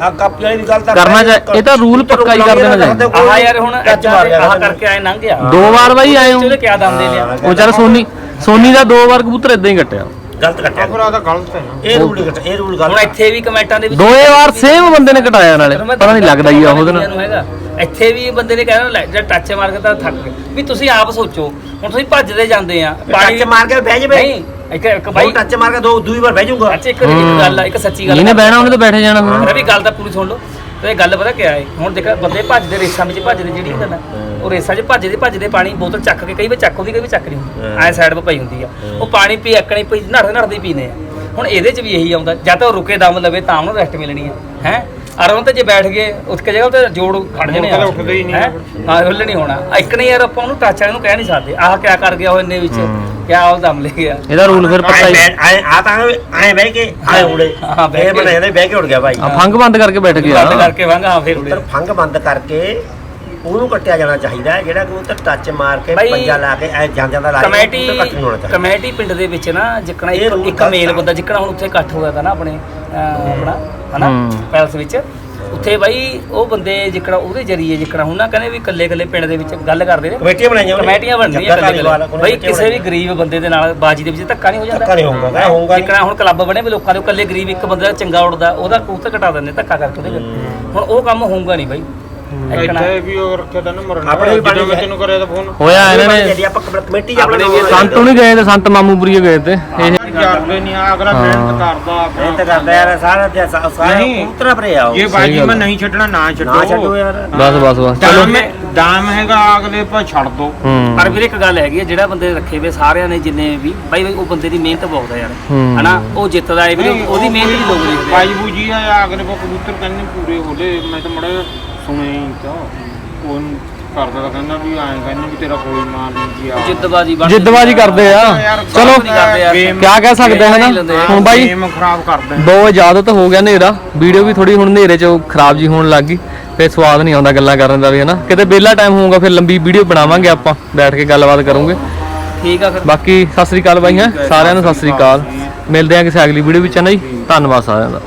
ਆ ਕਾਪੀ ਵਾਲੀ ਗੱਲ ਤਾਂ ਕਰਨਾ ਚਾਹੀ- ਇਹ ਤਾਂ rule ਪੱਕਾ ਹੀ ਕਰ ਦੇਣਾ ਚਾਹੀਦਾ। ਆਹ ਯਾਰ ਹੁਣ ਟੱਚ ਏਦਾਂ ਮਾਰ ਦੇ ਗਿਆ ਆਹ। ਕਰਕੇ ਆਏ ਲੰਘ ਗਿਆ। ਦੋ ਵਾਰ ਬਾਈ ਆਏ ਹੋ। ਉਹਦੇ ਕਿਆ ਦਮ ਦੇ ਲਿਆ? ਉਹ ਚੱਲ ਸੋਨੀ ਸੋਨੀ ਦਾ ਦੋ ਵਾਰ ਕਬੂਤਰ ਇਦਾਂ ਹੀ ਕੱਟਿਆ। ਗਲਤ ਆ ਕੱਟਿਆ ਫਿਰ ਆ ਤਾਂ ਗਲਤ ਹੈ ਨਾ। ਇਹ ਰੂਲ ਕੱਟ ਇਹ ਰੂਲ ਹੁਣ ਗਲਤ ਇੱਥੇ ਵੀ ਕਮੈਂਟਾਂ ਦੇ ਵਿੱਚ ਦੋਏ ਵਾਰ ਸੇਮ ਬੰਦੇ ਨੇ ਕਟਾਇਆ ਨਾਲੇ ਪਤਾ ਨਹੀਂ ਲੱਗਦਾ ਹੀ ਆ ਉਹਦੇ ਨਾਲ। ਨੂੰ ਹੈਗਾ। ਇੱਥੇ ਵੀ ਬੰਦੇ ਨੇ ਕਹਿਣਾ ਲੈ ਜੇ ਟੱਚ ਮਾਰ ਕੇ ਤਾਂ ਥੱਕ ਗਏ। ਵੀ ਤੁਸੀਂ ਆਪ ਸੋਚੋ ਹੁਣ ਤੁਸੀਂ ਭੱਜਦੇ ਜਾਂਦੇ ਆ ਟੱਚ ਮਾਰ ਕੇ ਬਹਿ ਜਾਵੇ। ਨਹੀਂ ਇੱਕ ਇੱਕ ਬਾਈ ਬਾਈ ਟੱਚ ਮਾਰ ਕੇ ਦੋ ਦੂਈ ਵਾਰ ਬਹਿ ਜਾਊਗਾ। ਅੱਛਾ ਇੱਕ ਇੱਕ ਗੱਲ ਆ ਇੱਕ ਸੱਚੀ ਗੱਲ ਜਿਹਨੇ ਆ। ਬਹਿਣਾ ਉਹਨੇ ਤਾਂ ਬੈਠੇ ਜਾਣਾ। ਫਿਰ ਰਵੀ ਗੱਲ ਤਾਂ ਪੂਰੀ ਸੁਣ ਲਓ। ਤੇ ਇਹ ਗੱਲ ਪਤਾ ਕਿਆ ਹੈ? ਹੁਣ ਦੇਖ ਬੰਦੇ ਭੱਜਦੇ ਰੇਸਾਂ ਵਿੱਚ ਭੱਜਦੇ ਜਿਹੜੀ ਗੱਲ ਹੈ ਉਹ ਰੇਸਾਂ 'ਚ ਭੱਜਦੇ ਭੱਜਦੇ ਪਾਣੀ ਬੋਤਲ ਚੱਕ ਕੇ ਕਈ ਵਾਰ ਚੱਕ ਹੁੰਦੀ ਕਈ ਵਾਰ ਚੱਕ ਨਹੀਂ ਹੁੰਦੀ। ਐ ਸਾਈਡ 'ਤੇ ਪਈ ਹੁੰਦੀ ਆ। ਉਹ ਪਾਣੀ ਪੀ ਅੱਕਣੀ ਪਈ ਨੜਦੇ ਨੜਦੇ ਪੀਨੇ ਆ। ਹੁਣ ਇਹਦੇ 'ਚ ਵੀ ਇਹੀ ਆਉਂਦਾ ਜਾਂ ਤਾਂ ਉਹ ਰੁਕੇ ਦਮ ਲਵੇ ਤਾਂ ਉਹਨੂੰ ਰੈਸਟ ਮਿਲਣੀ ਹੈ ਹੈ? ਉਹ ਤਾਂ ਜੇ ਬੈਠ ਗਏ ਉਸ ਕੇ ਜਗ੍ਹਾ ਤੇ ਜੋੜ ਖੜ ਜਣੇ ਉੱਠਦੇ ਹੀ ਨਹੀਂ ਹੈਂ? ਹਾਂ ਹੁੱਲ ਨਹੀਂ ਹੋਣਾ। ਇੱਕ ਨਹੀਂ ਯਾਰ ਆਪਾਂ ਉਹਨੂੰ ਟੱਚ ਵਾਲੇ ਨੂੰ ਕਹਿ ਨਹੀਂ ਸਕਦੇ। ਆਹ ਕਿਆ ਕਰ ਗਿਆ ਉਹ ਇੰਨੇ ਵਿੱਚ। ਕਿਆ ਉਹ ਦਮ ਲੈ ਗਿਆ। ਇਹਦਾ ਰੂਲ ਫਿਰ ਪੱਕਾ ਆਏ ਹੀ। ਆਏ ਆ ਤਾਂ ਆਏ ਬਹਿ ਕੇ ਆਏ ਉੜੇ ਹਾਂ, ਬਹਿ ਕੇ। ਬਹਿ ਕੇ ਉੜ ਗਿਆ ਭਾਈ। ਆ ਫੰਗ ਬੰਦ ਕਰਕੇ ਬੈਠ ਗਿਆ। ਬੰਦ ਕਰਕੇ ਵਾਂਗਾ ਹਾਂ ਫਿਰ ਉੜੇ ਕਬੂਤਰ ਫੰਗ ਬੰਦ ਕਰਕੇ ਉਹਨੂੰ ਕੱਟਿਆ ਜਾਣਾ ਚਾਹੀਦਾ ਹੈ ਜਿਹੜਾ ਕਬੂਤਰ ਟੱਚ ਮਾਰ ਕੇ ਬਾਈ, ਪੰਜਾ ਲਾ ਕੇ ਐ ਜਾਂਦਿਆਂ ਦਾ ਲਾ ਕੇ ਕਮੇਟੀ ਕਬੂਤਰ ਕੱਟ ਨਹੀਂ ਹੋਣਾ ਚਾਹੀਦਾ ਕਮੇਟੀ ਪਿੰਡ ਦੇ ਵਿੱਚ ਨਾ ਜਿੱਕਣਾ ਇਹ ਇੱਕ rule ਇੱਕ ਗਲਤ ਮੇਲ ਆ। ਬੰਦਾ ਜਿੱਕਣਾ ਹੁਣ ਉੱਥੇ ਇਕੱਠ ਹੋਇਆ ਤਾਂ ਨਾ ਆਪਣੇ ਅਹ, ਆਪਣਾ ਹਨਾ ਹੂੰ। ਪੈਲਸ ਵਿੱਚ ਉੱਥੇ ਬਾਈ ਉਹ ਬੰਦੇ ਜਿੱਕਣਾ ਉਹਦੇ ਜਰੀਏ ਜਿੱਕਣਾ ਹੁਣ ਨਾ ਕਹਿੰਦੇ ਵੀ ਇਕੱਲੇ ਇਕੱਲੇ ਪਿੰਡ ਦੇ ਵਿੱਚ ਗੱਲ ਕਰਦੇ ਨੇ ਕਮੇਟੀਆਂ ਬਣਾਈਆਂ ਉਹਨੇ। ਕਮੇਟੀਆਂ ਬਣਨੀਆਂ ਜੱਗਾ ਇਕੱਲੇ ਧਾਲੀਵਾਲ, ਇਕੱਲੇ ਉਹਨੇ ਬਾਈ ਕਮੇਟੀਆਂ ਕਿਸੇ ਵੀ ਬਣਾਈਆਂ। ਗਰੀਬ ਬੰਦੇ ਦੇ ਨਾਲ ਬਾਜੀ ਦੇ ਵਿੱਚ ਧੱਕਾ ਨਹੀਂ ਹੋ ਜਾਂਦਾ ਧੱਕਾ ਨਹੀਂ ਹੋਊਗਾ ਹੋਊਗਾ ਨਹੀਂ। ਜਿੱਕਣਾ ਹੁਣ ਕਲੱਬ ਬਣੇ ਵੀ ਲੋਕਾਂ ਦੇ ਇਕੱਲੇ ਗਰੀਬ ਇੱਕ ਬੰਦਾ ਚੰਗਾ ਉੜਦਾ ਉਹਦਾ ਕਬੂਤਰ ਘਟਾ ਦਿੰਦੇ ਧੱਕਾ ਕਰਕੇ ਉਹਦੇ। ਹੁਣ ਉਹ ਕੰਮ ਹੋਊਗਾ ਨਹੀਂ ਬਾਈ ਇੱਥੇ ਵੀ ਉਹ ਰੱਖਿਆ ਤਾਂ ਨਾ ਮਰਨ ਆਪਣੇ ਵੀ ਜਦੋਂ ਮੈਂ ਪਾਣੀ ਤੈਨੂੰ ਕਰਿਆ ਤਾਂ ਫੋਨ। ਹੋਇਆ ਇਹਨਾਂ ਨੇ। ਜਿਹੜੀ ਆਪਾਂ ਕਮੇ- ਕਮੇਟੀ ਚ ਆਪਣੇ ਵੀ ਸੰਤ ਨਹੀਂ ਗਏ ਤੇ ਸੰਤ ਮਾਮੂਪੁਰੀਏ ਗਏ ਤੇ। ਇਹ ਕਰਦੇ ਨਹੀਂ ਆ ਅਗਲਾ ਮਿਹਨਤ ਕਰਦਾ ਆਪਣਾ। ਮਿਹਨਤ ਕਰਦਾ ਯਾਰ ਸਾਰਾ ਦਿਨ ਸਾ- ਸਾਰਾ ਨਹੀਂ। ਉਤਰਾ ਭਰੇ ਆਓ ਜੇ ਬਾਜੀ ਮੈਂ ਨਹੀਂ ਛੱਡਣਾ ਨਾ ਛੱਡੋ ਨਾ ਛੱਡੋ। ਯਾਰ। ਬਸ ਬਸ ਬਸ। ਚਲੋ। ਦਾਮ ਹੈ- ਦਾਮ ਹੈਗਾ ਅਗਲੇ ਪਰ ਛੱਡ ਦੋ। ਹੂੰ। ਪਰ ਵੀਰੇ ਇੱਕ ਗੱਲ ਹੈਗੀ ਹੈ ਜਿਹੜਾ ਬੰਦੇ ਰੱਖੇ ਵੇ ਸਾਰਿਆਂ ਨੇ ਜਿੰਨੇ ਵੀ ਬਾਈ ਬਾਈ ਉਹ ਬੰਦੇ ਦੀ ਮਿਹਨਤ ਬਹੁਤ ਹੈ ਯਾਰ। ਹੂੰ। ਹਨਾ? ਉਹ ਜਿੱਤਦਾ ਹੈ ਵੀਰੇ ਉਹਦੀ ਮਿਹਨਤ ਵੀ ਲੋਕ ਦੇਖਦੇ ਆ ਬਾਈ ਬੂਜੀ ਆ ਅਗਲੇ ਕੋ ਕਬੂਤਰ ਕਹਿੰਦੇ ਪੂਰੇ ਹੋਲੇ ਮੈਂ ਤਾਂ ਮੜਾ ਸੁਣੇ ਹੀ ਤਾਂ। ਉਹ ਕਰਦਾ ਤਾਂ ਕਹਿੰਦਾ ਵੀ ਐਂ ਕਹਿੰਦਾ ਵੀ ਤੇਰਾ ਕੋਈ ਮਾਰ ਨਹੀਂ ਜੀ ਆ ਜਿੱਦਬਾਜੀ ਬਣ ਜਿੱਦਬਾਜੀ ਕਰਦੇ ਆ। ਚਲੋ ਨਹੀਂ ਕਰਦੇ ਯਾਰ game- ਕਿਆ ਕਹਿ ਸਕਦੇ ਆ ਹਨਾ? ਹੁਣ ਬਾਈ ਗੇਮ ਖਰਾਬ ਕਰਦੇ ਦੋ ਇਜਾਜ਼ਤ ਹੋ ਗਿਆ ਹਨੇਰਾ। ਵੀਡੀਓ ਵੀ ਥੋੜੀ ਹੁਣ ਹਨੇਰੇ ਚ ਖਰਾਬ ਜੀ ਹੋਣ ਲੱਗ ਗਈ। ਫੇਰ ਸਵਾਦ ਨਹੀਂ ਆਉਂਦਾ ਗੱਲਾਂ ਕਰਨ ਦਾ ਵੀ ਹਨਾ। ਕਿਤੇ ਵਿਹਲਾ ਟਾਈਮ ਹੋਊਗਾ ਫਿਰ ਲੰਬੀ ਵੀਡੀਓ ਬਣਾਵਾਂਗੇ ਆਪਾਂ। ਬੈਠ ਕੇ ਗੱਲਬਾਤ ਕਰੂੰਗੇ। ਠੀਕ ਆ ਫਿਰ। ਬਾਕੀ ਸਤਿ ਸ੍ਰੀ ਅਕਾਲ ਬਾਈ ਹੈ? ਸਾਰਿਆਂ ਨੂੰ ਸਤਿ ਸ੍ਰੀ ਅਕਾਲ ਮਿਲਦੇ ਹਾਂ ਕਿਸੇ ਅਗਲੀ ਵੀਡੀਓ ਵਿੱਚ ਹੈ ਨਾ ਜੀ। ਧੰਨਵਾਦ ਸਾਰਿਆਂ ਦਾ।